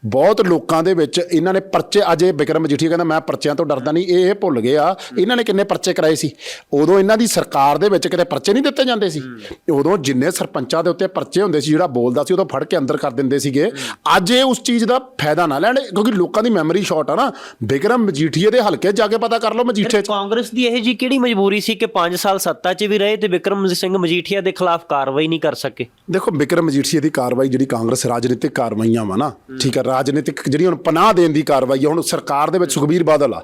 Speaker 2: ਬਹੁਤ ਲੋਕਾਂ ਦੇ ਵਿੱਚ ਇਹਨਾਂ ਨੇ ਪਰਚੇ ਅਜੇ ਬਿਕਰਮ ਮਜੀਠੀਆ ਕਹਿੰਦਾ ਮੈਂ ਪਰਚਿਆਂ ਤੋਂ ਡਰਦਾ ਨਹੀਂ ਇਹ ਇਹ ਭੁੱਲ ਗਏ ਆ ਇਹਨਾਂ ਨੇ ਕਿੰਨੇ ਪਰਚੇ ਕਰਾਏ ਸੀ? ਉਦੋਂ ਇਹਨਾਂ ਦੀ ਸਰਕਾਰ ਦੇ ਵਿੱਚ ਕਿਤੇ ਪਰਚੇ ਨਹੀਂ ਦਿੱਤੇ ਜਾਂਦੇ ਸੀ। ਉਦੋਂ ਜਿੰਨੇ ਸਰਪੰਚਾਂ ਦੇ ਉੱਤੇ ਪਰਚੇ ਹੁੰਦੇ ਸੀ ਜਿਹੜਾ ਬੋਲਦਾ ਸੀ ਉਦੋਂ ਫੜ ਕੇ ਅੰਦਰ ਕਰ ਦਿੰਦੇ ਸੀਗੇ। ਅੱਜ ਇਹ ਉਸ ਚੀਜ਼ ਦਾ ਫਾਇਦਾ ਨਾ ਲੈਣ ਕਿਉਂਕਿ ਲੋਕਾਂ ਦੀ ਮੈਮਰੀ ਸ਼ਾਰਟ ਆ ਨਾ। ਬਿਕਰਮ ਮਜੀਠੀਆ ਦੇ ਹਲਕੇ ਜਾ ਕੇ ਪਤਾ ਕਰ ਲਓ ਮਜੀਠੇ 'ਚ।
Speaker 1: ਕਾਂਗਰਸ ਦੀ ਇਹ ਜੀ ਕਿਹੜੀ ਮਜਬੂਰੀ ਸੀ ਕਿ 5 ਸਾਲ ਸੱਤਾ 'ਚ ਵੀ ਰਹੇ ਤੇ ਵਿਕਰਮ ਸਿੰਘ ਮਜੀਠੀਆ ਦੇ ਖਿਲਾਫ ਕਾਰਵਾਈ ਨਹੀਂ ਕਰ ਸਕੇ?
Speaker 2: ਦੇਖੋ ਬਿਕਰਮ ਮਜੀਠੀਆ ਦੀ ਕਾਰਵਾਈ ਜਿਹੜੀ ਕਾਂਗਰਸ ਰਾਜਨੀਤਿਕ ਕਾਰਵਾਈਆਂ ਵਾ ਨਾ ਠੀਕ ਹੈ ਰਾਜਨੀਤਿਕ ਜਿਹੜੀ ਹੁਣ ਪਨਾਹ ਦੇਣ ਦੀ ਕਾਰਵਾਈ ਆ ਹੁਣ ਸਰਕਾਰ ਦੇ ਵਿੱਚ ਸੁਖਬੀਰ ਬਾਦਲ ਆ।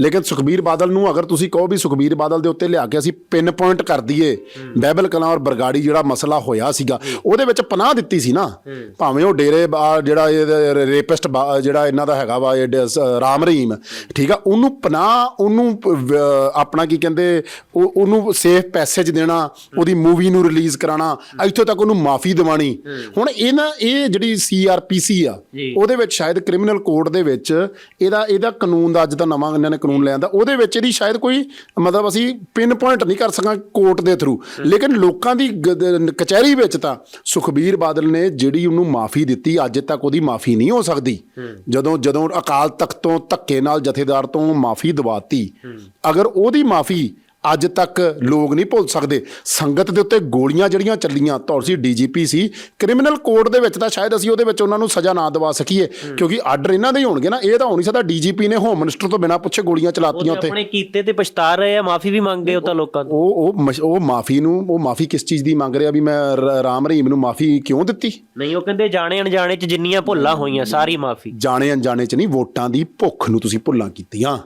Speaker 2: ਲੇਕਿਨ ਸੁਖਬੀਰ ਬਾਦਲ ਨੂੰ ਅਗਰ ਤੁਸੀਂ ਕਹੋ ਵੀ ਸੁਖਬੀਰ ਬਾਦਲ ਦੇ ਉੱਤੇ ਲਿਆ ਕੇ ਅਸੀਂ ਪਿਨ ਪੁਆਇੰਟ ਕਰ ਦਈਏ ਬੈਬਲ ਕਲਾਂ ਔਰ ਬਰਗਾੜੀ ਜਿਹੜਾ ਮਸਲਾ ਹੋਇਆ ਸੀਗਾ ਉਹਦੇ ਵਿੱਚ ਪਨਾਹ ਦਿੱਤੀ ਸੀ ਨਾ। ਭਾਵੇਂ ਉਹ ਡੇਰੇ ਜਿਹੜਾ ਇਹ ਰੇਪਿਸਟ ਜਿਹੜਾ ਇਹਨਾਂ ਦਾ ਹੈਗਾ ਵਾ ਰਾਮ ਰਹੀਮ ਠੀਕ ਆ ਉਹਨੂੰ ਪਨਾਹ ਉਹਨੂੰ ਆਪਣਾ ਕੀ ਕਹਿੰਦੇ ਉਹ ਉਹਨੂੰ ਸੇਫ ਪੈਸੇਜ ਦੇਣਾ ਉਹਦੀ ਮੂਵੀ ਨੂੰ ਰਿਲੀਜ਼ ਕਰਾਣਾ ਇੱਥੋਂ ਤੱਕ ਉਹਨੂੰ ਮਾਫੀ ਦਿਵਾਣੀ ਹੁਣ ਇਹ ਨਾ ਇਹ ਜਿਹੜੀ ਸੀਆਰਪੀਸੀ ਆ। ਉਹਦੇ ਵਿੱਚ ਸ਼ਾਇਦ ਕ੍ਰਿਮੀਨਲ ਕੋਡ ਦੇ ਵਿੱਚ ਇਹਦਾ ਇਹਦਾ ਕਾਨੂੰਨ ਦਾ ਅੱਜ ਦਾ ਨਵਾਂ ਇਹਨਾਂ ਨੇ ਕਾਨੂੰਨ ਲਿਆਂਦਾ ਉਹਦੇ ਵਿੱਚ ਇਹਦੀ ਸ਼ਾਇਦ ਕੋਈ ਮਤਲਬ ਅਸੀਂ ਪਿਨ ਪੁਆਇੰਟ ਨਹੀਂ ਕਰ ਸਕਾਂ ਕੋਰਟ ਦੇ ਥਰੂ ਲੇਕਿਨ ਲੋਕਾਂ ਦ- ਕਚਹਿਰੀ ਵਿੱਚ ਤਾਂ ਸੁਖਬੀਰ ਬਾਦਲ ਨੇ ਜਿਹੜੀ ਉਹਨੂੰ ਮਾਫੀ ਦਿੱਤੀ ਅੱਜ ਤੱਕ ਉਹਦੀ ਮਾਫੀ ਨਹੀਂ ਹੋ ਸਕਦੀ। ਜਦੋਂ ਜਦੋਂ ਅਕਾਲ ਤਖਤ ਤੋਂ ਧੱਕੇ ਨਾਲ ਜਥੇਦਾਰ ਤੋਂ ਮਾਫੀ ਦਵਾਤੀ ਅਗਰ ਉਹਦੀ ਮਾਫੀ ਅੱਜ ਤੱਕ ਲੋਕ ਨਹੀਂ ਭੁੱਲ ਸਕਦੇ। ਸੰਗਤ ਦੇ ਉੱਤੇ ਗੋਲੀਆਂ ਜਿਹੜੀਆਂ ਚੱਲੀਆਂ ਤੁਸੀਂ ਡੀਜੀਪੀ ਸੀ ਕ੍ਰਿਮੀਨਲ ਕੋਡ ਦੇ ਵਿੱਚ ਤਾਂ ਸ਼ਾਇਦ ਅਸੀਂ ਉਹਦੇ ਵਿੱਚ ਉਹਨਾਂ ਨੂੰ ਸਜ਼ਾ ਨਾ ਦਵਾ ਸਕੀਏ ਕਿਉਂਕਿ ਆਰਡਰ ਇਹਨਾਂ ਦੇ ਹੀ ਹੋਣਗੇ ਨਾ। ਇਹ ਤਾਂ ਹੋ ਨਹੀਂ ਸਕਦਾ ਡੀਜੀਪੀ ਨੇ ਹੋਮ ਮਿਨਿਸਟਰ ਤੋਂ ਬਿਨਾਂ ਪੁੱਛੇ ਗੋਲੀਆਂ ਚਲਾਤੀਆਂ ਉੱਥੇ।
Speaker 1: ਆਪਣੇ ਕੀਤੇ ਤੇ ਪਛਤਾ ਰਹੇ ਆ ਮਾਫੀ ਵੀ ਮੰਗ ਗਏ ਉਹ ਤਾਂ ਲੋਕਾਂ ਤੋਂ।
Speaker 2: ਉਹ ਉਹ ਉਹ ਮਾਫੀ ਨੂੰ ਉਹ ਮਾਫੀ ਕਿਸ ਚੀਜ਼ ਦੀ ਮੰਗ ਰਿਹਾ ਵੀ ਮੈਂ ਰਾਮ ਰਹੀਮ ਨੂੰ ਮਾਫੀ ਕਿਉਂ ਦਿੱਤੀ?
Speaker 1: ਨਹੀਂ ਉਹ ਕਹਿੰਦੇ ਜਾਣੇ ਅਣਜਾਣੇ 'ਚ ਜਿੰਨੀਆਂ ਭੁੱਲਾਂ ਹੋਈਆਂ ਸਾਰੀ ਮਾਫੀ।
Speaker 2: ਜਾਣੇ ਅਣਜਾਣੇ ਚ ਨਹੀਂ ਵੋਟਾਂ ਦੀ ਭੁੱਖ ਨੂੰ ਤੁਸੀਂ ਭੁੱਲਾਂ ਕੀਤੀਆਂ।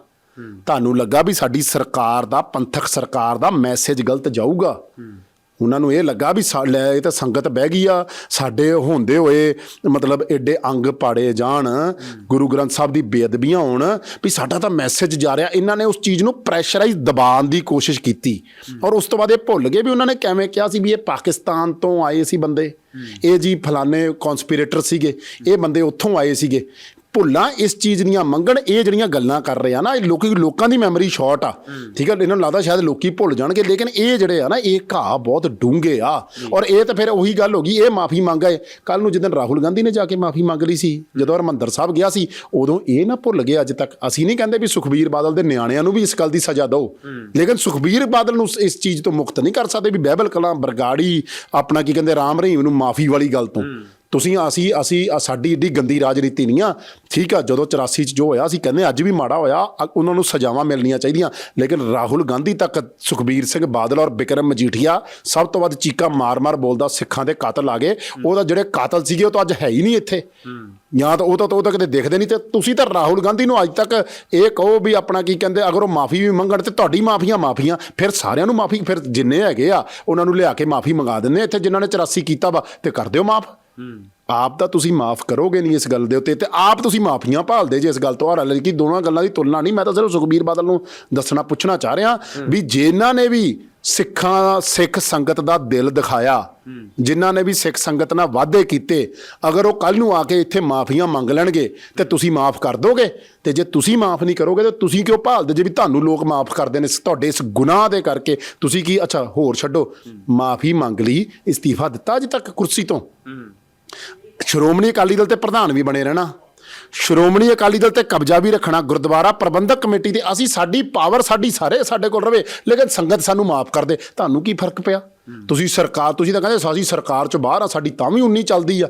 Speaker 2: ਤੁਹਾਨੂੰ ਲੱਗਾ ਵੀ ਸਾਡੀ ਸਰਕਾਰ ਦਾ ਪੰਥਕ ਸਰਕਾਰ ਦਾ ਮੈਸੇਜ ਗਲਤ ਜਾਊਗਾ? ਉਹਨਾਂ ਨੂੰ ਇਹ ਲੱਗਾ ਵੀ ਲੈ ਇਹ ਤਾਂ ਸੰਗਤ ਬਹਿ ਗਈ ਆ ਸਾਡੇ ਹੁੰਦੇ ਹੋਏ ਮਤਲਬ ਐਡੇ ਅੰਗ ਪਾੜੇ ਜਾਣ ਗੁਰੂ ਗ੍ਰੰਥ ਸਾਹਿਬ ਦੀ ਬੇਅਦਬੀਆਂ ਹੋਣ ਵੀ ਸਾਡਾ ਤਾਂ ਮੈਸੇਜ ਜਾ ਰਿਹਾ। ਇਹਨਾਂ ਨੇ ਉਸ ਚੀਜ਼ ਨੂੰ ਪ੍ਰੈਸ਼ਰਾਈਜ਼ ਦਬਾਉਣ ਦੀ ਕੋਸ਼ਿਸ਼ ਕੀਤੀ। ਔਰ ਉਸ ਤੋਂ ਬਾਅਦ ਇਹ ਭੁੱਲ ਗਏ ਵੀ ਉਹਨਾਂ ਨੇ ਕਿਵੇਂ ਕਿਹਾ ਸੀ ਵੀ ਇਹ ਪਾਕਿਸਤਾਨ ਤੋਂ ਆਏ ਸੀ ਬੰਦੇ। ਇਹ ਜੀ ਫਲਾਣੇ ਕਨਸਪੀਰੇਟਰ ਸੀਗੇ। ਇਹ ਬੰਦੇ ਉੱਥੋਂ ਆਏ ਸੀਗੇ। ਭੁੱਲਾਂ ਇਸ ਚੀਜ਼ ਦੀਆਂ ਮੰਗਣ ਇਹ ਜਿਹੜੀਆਂ ਗੱਲਾਂ ਕਰ ਰਹੇ ਆ ਨਾ ਇਹ ਲੋਕੀ ਲੋਕਾਂ ਦੀ ਮੈਮਰੀ ਸ਼ਾਰਟ ਆ। ਠੀਕ ਹੈ ਇਹਨਾਂ ਨੂੰ ਲੱਗਦਾ ਸ਼ਾਇਦ ਲੋਕੀ ਭੁੱਲ ਜਾਣਗੇ ਲੇਕਿਨ ਇਹ ਜਿਹੜੇ ਆ ਨਾ ਇਹ ਘਾਹ ਬਹੁਤ ਡੂੰਘੇ ਆ। ਔਰ ਇਹ ਤਾਂ ਫਿਰ ਉਹੀ ਗੱਲ ਹੋ ਗਈ ਇਹ ਮਾਫੀ ਮੰਗਾਏ ਕੱਲ ਨੂੰ ਜਦੋਂ ਰਾਹੁਲ ਗਾਂਧੀ ਨੇ ਜਾ ਕੇ ਮਾਫੀ ਮੰਗ ਲਈ ਸੀ ਜਦੋਂ ਹਰਮੰਦਰ ਸਾਹਿਬ ਗਿਆ ਸੀ ਉਦੋਂ ਇਹ ਨਾ ਭੁੱਲ ਗਏ ਅੱਜ ਤੱਕ। ਅਸੀਂ ਨਹੀਂ ਕਹਿੰਦੇ ਵੀ ਸੁਖਬੀਰ ਬਾਦਲ ਦੇ ਨਿਆਣਿਆਂ ਨੂੰ ਵੀ ਇਸ ਗੱਲ ਦੀ ਸਜ਼ਾ ਦਿਓ। ਲੇਕਿਨ ਸੁਖਬੀਰ ਬਾਦਲ ਨੂੰ ਇਸ ਚੀਜ਼ ਤੋਂ ਮੁਕਤ ਨਹੀਂ ਕਰ ਸਕਦੇ ਵੀ ਬਹਿਬਲ ਕਲਾਂ ਬਰਗਾੜੀ ਆਪਣਾ ਕੀ ਕਹਿੰਦੇ ਰਾਮ ਰਹੀਮ ਨੂੰ ਮਾਫੀ ਵਾਲੀ ਗੱਲ ਤੋਂ। ਤੁਸੀਂ ਅਸੀਂ ਅਸੀਂ ਸਾਡੀ ਏਡੀ ਗੰਦੀ ਰਾਜਨੀਤੀ ਨਹੀਂ ਆ। ਠੀਕ ਆ ਜਦੋਂ 84 ਚ ਜੋ ਹੋਇਆ ਅਸੀਂ ਕਹਿੰਦੇ ਅੱਜ ਵੀ ਮਾੜਾ ਹੋਇਆ ਉਹਨਾਂ ਨੂੰ ਸਜ਼ਾਵਾਂ ਮਿਲਣੀਆਂ ਚਾਹੀਦੀਆਂ। ਲੇਕਿਨ ਰਾਹੁਲ ਗਾਂਧੀ ਤੱਕ ਸੁਖਬੀਰ ਸਿੰਘ ਬਾਦਲ ਔਰ ਬਿਕਰਮ ਮਜੀਠੀਆ ਸਭ ਤੋਂ ਵੱਧ ਚੀਕਾ ਮਾਰ-ਮਾਰ ਬੋਲਦਾ ਸਿੱਖਾਂ ਦੇ ਕਾਤਲ ਆ ਗਏ। ਉਹਦਾ ਜਿਹੜੇ ਕਾਤਲ ਸੀਗੇ ਉਹ ਤਾਂ ਅੱਜ ਹੈ ਹੀ ਨਹੀਂ ਇੱਥੇ। ਜਾਂ ਤਾਂ ਉਹ ਤਾਂ ਉਹ ਤਾਂ ਕਿਤੇ ਦਿਖਦੇ ਨਹੀਂ ਤੇ ਤੁਸੀਂ ਤਾਂ ਰਾਹੁਲ ਗਾਂਧੀ ਨੂੰ ਅੱਜ ਤੱਕ ਇਹ ਕਹੋ ਵੀ ਆਪਣਾ ਕੀ ਕਹਿੰਦੇ ਅਗਰ ਉਹ ਮਾਫੀ ਵੀ ਮੰਗਣ ਤੇ ਤੁਹਾਡੀ ਮਾਫੀਆਂ ਮਾਫੀਆਂ ਫਿਰ ਸਾਰਿਆਂ ਨੂੰ ਮਾਫੀ ਫਿਰ ਜਿੰਨੇ ਹੈਗੇ ਆ ਉਹਨਾਂ ਨੂੰ ਲਿਆ ਕੇ ਮਾਫੀ ਮੰਗਾ ਦਿੰਦੇ। ਇੱਥੇ ਜਿਨ੍ਹਾਂ ਨੇ 84 ਕੀਤਾ ਵਾ ਤੇ ਕਰ ਦਿਓ ਮਾਫ। ਆਪ ਤਾਂ ਤੁਸੀਂ ਮਾਫ ਕਰੋਗੇ ਨਹੀਂ ਇਸ ਗੱਲ ਦੇ ਉੱਤੇ ਤੇ ਆਪ ਤੁਸੀਂ ਮਾਫੀਆਂ ਭਾਲਦੇ ਜੇ ਇਸ ਗੱਲ ਤੋਂ ਹਰ ਕਿ ਦੋਨਾਂ ਗੱਲਾਂ ਦੀ ਤੁਲਨਾ ਨਹੀਂ। ਮੈਂ ਤਾਂ ਸਿਰਫ ਸੁਖਬੀਰ ਬਾਦਲ ਨੂੰ ਦੱਸਣਾ, ਪੁੱਛਣਾ ਚਾਹ ਰਿਹਾ ਵੀ ਜਿਨ੍ਹਾਂ ਨੇ ਵੀ ਸਿੱਖਾਂ, ਸਿੱਖ ਸੰਗਤ ਦਾ ਦਿਲ ਦਿਖਾਇਆ, ਜਿਨ੍ਹਾਂ ਨੇ ਵੀ ਸਿੱਖ ਸੰਗਤ ਨਾਲ ਵਾਅਦੇ ਕੀਤੇ, ਅਗਰ ਉਹ ਕੱਲ ਨੂੰ ਆ ਕੇ ਇੱਥੇ ਮਾਫੀਆਂ ਮੰਗ ਲੈਣਗੇ ਤੇ ਤੁਸੀਂ ਮਾਫ ਕਰ ਦੋਗੇ? ਤੇ ਜੇ ਤੁਸੀਂ ਮਾਫ ਨਹੀਂ ਕਰੋਗੇ ਤੇ ਤੁਸੀਂ ਕਿਉਂ ਭਾਲਦੇ ਜੇ ਵੀ ਤੁਹਾਨੂੰ ਲੋਕ ਮਾਫ ਕਰਦੇ ਨੇ ਤੁਹਾਡੇ ਇਸ ਗੁਨਾਹ ਦੇ ਕਰਕੇ? ਤੁਸੀਂ ਕੀ, ਅੱਛਾ, ਹੋਰ ਛੱਡੋ। ਮਾਫੀ ਮੰਗ ਲਈ, ਇਸਤੀਫਾ ਦਿੱਤਾ ਅਜੇ ਤੱਕ ਕੁਰਸੀ ਤੋਂ? ਸ਼੍ਰੋਮਣੀ ਅਕਾਲੀ ਦਲ ਤੇ ਪ੍ਰਧਾਨ ਵੀ ਬਣੇ ਰਹਿਣਾ। ਸ਼੍ਰੋਮਣੀ ਅਕਾਲੀ ਦਲ ਤੇ ਕਬਜ਼ਾ ਵੀ ਰੱਖਣਾ, ਗੁਰਦੁਆਰਾ ਪ੍ਰਬੰਧਕ ਕਮੇਟੀ ਤੇ ਅਸੀਂ ਸਾਡੀ ਪਾਵਰ ਸਾਡੀ ਸਾਰੇ ਸਾਡੇ ਕੋਲ ਰਵੇ, ਲੇਕਿਨ ਸੰਗਤ ਸਾਨੂੰ ਮਾਫ ਕਰ ਦੇ। ਤੁਹਾਨੂੰ ਕੀ ਫ਼ਰਕ ਪਿਆ? ਤੁਸੀਂ ਸਰਕਾਰ, ਤੁਸੀਂ ਤਾਂ ਕਹਿੰਦੇ ਅਸੀਂ ਸਰਕਾਰ ਚ ਬਾਹਰ ਆ, ਸਾਡੀ ਤਾਂ ਵੀ ਉਨੀ ਚੱਲਦੀ ਆ।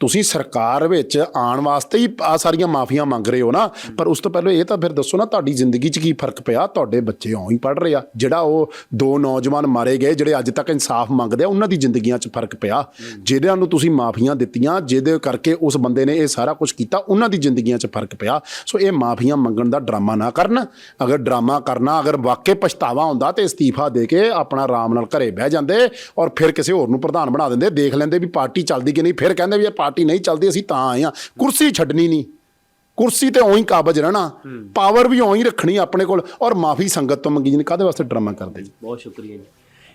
Speaker 2: ਤੁਸੀਂ ਸਰਕਾਰ ਵਿੱਚ ਆਉਣ ਵਾਸਤੇ ਹੀ ਆ ਸਾਰੀਆਂ ਮਾਫੀਆਂ ਮੰਗ ਰਹੇ ਹੋ ਨਾ, ਪਰ ਉਸ ਤੋਂ ਪਹਿਲਾਂ ਇਹ ਤਾਂ ਫਿਰ ਦੱਸੋ ਨਾ ਤੁਹਾਡੀ ਜ਼ਿੰਦਗੀ 'ਚ ਕੀ ਫ਼ਰਕ ਪਿਆ? ਤੁਹਾਡੇ ਬੱਚੇ ਔਂ ਹੀ ਪੜ ਰਹੇ ਆ। ਜਿਹੜਾ ਉਹ ਦੋ ਨੌਜਵਾਨ ਮਾਰੇ ਗਏ, ਜਿਹੜੇ ਅੱਜ ਤੱਕ ਇਨਸਾਫ ਮੰਗਦੇ ਆ, ਉਹਨਾਂ ਦੀ ਜ਼ਿੰਦਗੀਆਂ 'ਚ ਫ਼ਰਕ ਪਿਆ। ਜਿਹੜਿਆਂ ਨੂੰ ਤੁਸੀਂ ਮਾਫੀਆਂ ਦਿੱਤੀਆਂ, ਜਿਹਦੇ ਕਰਕੇ ਉਸ ਬੰਦੇ ਨੇ ਇਹ ਸਾਰਾ ਕੁਝ ਕੀਤਾ, ਉਹਨਾਂ ਦੀ ਜ਼ਿੰਦਗੀਆਂ 'ਚ ਫ਼ਰਕ ਪਿਆ। ਸੋ ਇਹ ਮਾਫੀਆਂ ਮੰਗਣ ਦਾ ਡਰਾਮਾ ਨਾ ਕਰਨ। ਅਗਰ ਡਰਾਮਾ ਕਰਨਾ, ਅਗਰ ਵਾਕਈ ਪਛਤਾਵਾ ਹੁੰਦਾ ਤੇ ਅਸਤੀਫਾ ਦੇ ਕੇ ਆਪਣਾ ਆਰਾਮ ਨਾਲ ਘਰੇ ਬਹਿ ਜਾਂਦੇ ਔਰ ਫਿਰ ਕਿਸੇ ਹੋਰ ਨੂੰ ਪ੍ਰਧਾਨ ਬਣਾ ਦਿੰਦੇ, ਦੇਖ ਲੈਂਦੇ ਵੀ ਪਾਰਟੀ ਚੱਲਦੀ ਕਿ ਨਹੀਂ, ਫਿਰ ਕਹਿੰਦੇ ਵੀ ਇਹ ਪਾਰਟੀ ਨਹੀਂ ਚੱਲਦੀ ਅਸੀਂ ਤਾਂ ਆਏ ਆ ਕੁਰਸੀ ਛੱਡਣੀ ਨਹੀਂ। ਕੁਰਸੀ ਤੇ ਉਹੀ ਕਾਬਜ ਰਹਿਣਾ। ਪਾਵਰ ਵੀ ਉਹੀ ਰੱਖਣੀ ਆਪਣੇ ਕੋਲ। ਔਰ ਮਾਫੀ ਸੰਗਤ ਤੋਂ ਮੰਗੀ ਜੀ ਕਾਦੇ ਵਾਸਤੇ ਡਰਾਮਾ ਕਰਦੇ? ਜੀ
Speaker 1: ਬਹੁਤ ਸ਼ੁਕਰੀਆ ਜੀ।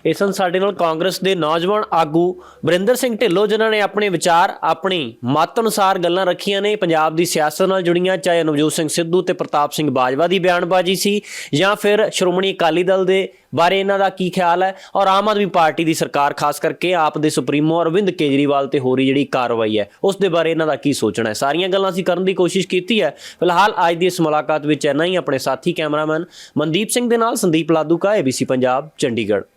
Speaker 1: ਇਹ ਸਨ ਸਾਡੇ ਨਾਲ ਕਾਂਗਰਸ ਦੇ ਨੌਜਵਾਨ ਆਗੂ ਬਰਿੰਦਰ ਸਿੰਘ ਢਿੱਲੋਂ, ਜਿਨ੍ਹਾਂ ਨੇ ਆਪਣੇ ਵਿਚਾਰ, ਆਪਣੀ ਮਤ ਅਨੁਸਾਰ ਗੱਲਾਂ ਰੱਖੀਆਂ ਨੇ। ਪੰਜਾਬ ਦੀ ਸਿਆਸਤ ਨਾਲ ਜੁੜੀਆਂ, ਚਾਹੇ ਨਵਜੋਤ ਸਿੰਘ ਸਿੱਧੂ ਤੇ ਪ੍ਰਤਾਪ ਸਿੰਘ ਬਾਜਵਾ ਦੀ ਬਿਆਨਬਾਜ਼ੀ ਸੀ, ਜਾਂ ਫਿਰ ਸ਼੍ਰੋਮਣੀ ਅਕਾਲੀ ਦਲ ਦੇ ਬਾਰੇ ਇਹਨਾਂ ਦਾ ਕੀ ਖਿਆਲ ਹੈ? ਔਰ ਆਮ ਆਦਮੀ ਪਾਰਟੀ ਦੀ ਸਰਕਾਰ, ਖਾਸ ਕਰਕੇ ਆਪ ਦੇ ਸੁਪਰੀਮੋ ਅਰਵਿੰਦ ਕੇਜਰੀਵਾਲ ਤੇ ਹੋ ਰਹੀ ਜਿਹੜੀ ਕਾਰਵਾਈ ਹੈ, ਉਸ ਦੇ ਬਾਰੇ ਇਹਨਾਂ ਦਾ ਕੀ ਸੋਚਣਾ ਹੈ? ਸਾਰੀਆਂ ਗੱਲਾਂ ਅਸੀਂ ਕਰਨ ਦੀ ਕੋਸ਼ਿਸ਼ ਕੀਤੀ ਹੈ। ਫਿਲਹਾਲ ਅੱਜ ਦੀ ਇਸ ਮੁਲਾਕਾਤ ਵਿੱਚ ਇੰਨਾ ਹੀ, ਆਪਣੇ ਸਾਥੀ ਕੈਮਰਾਮੈਨ ਮਨਦੀਪ ਸਿੰਘ ਦੇ ਨਾਲ ਸੰਦੀਪ ਲਾਦੂਕਾ ABC ਪੰਜਾਬ, ਚੰਡੀਗੜ੍ਹ।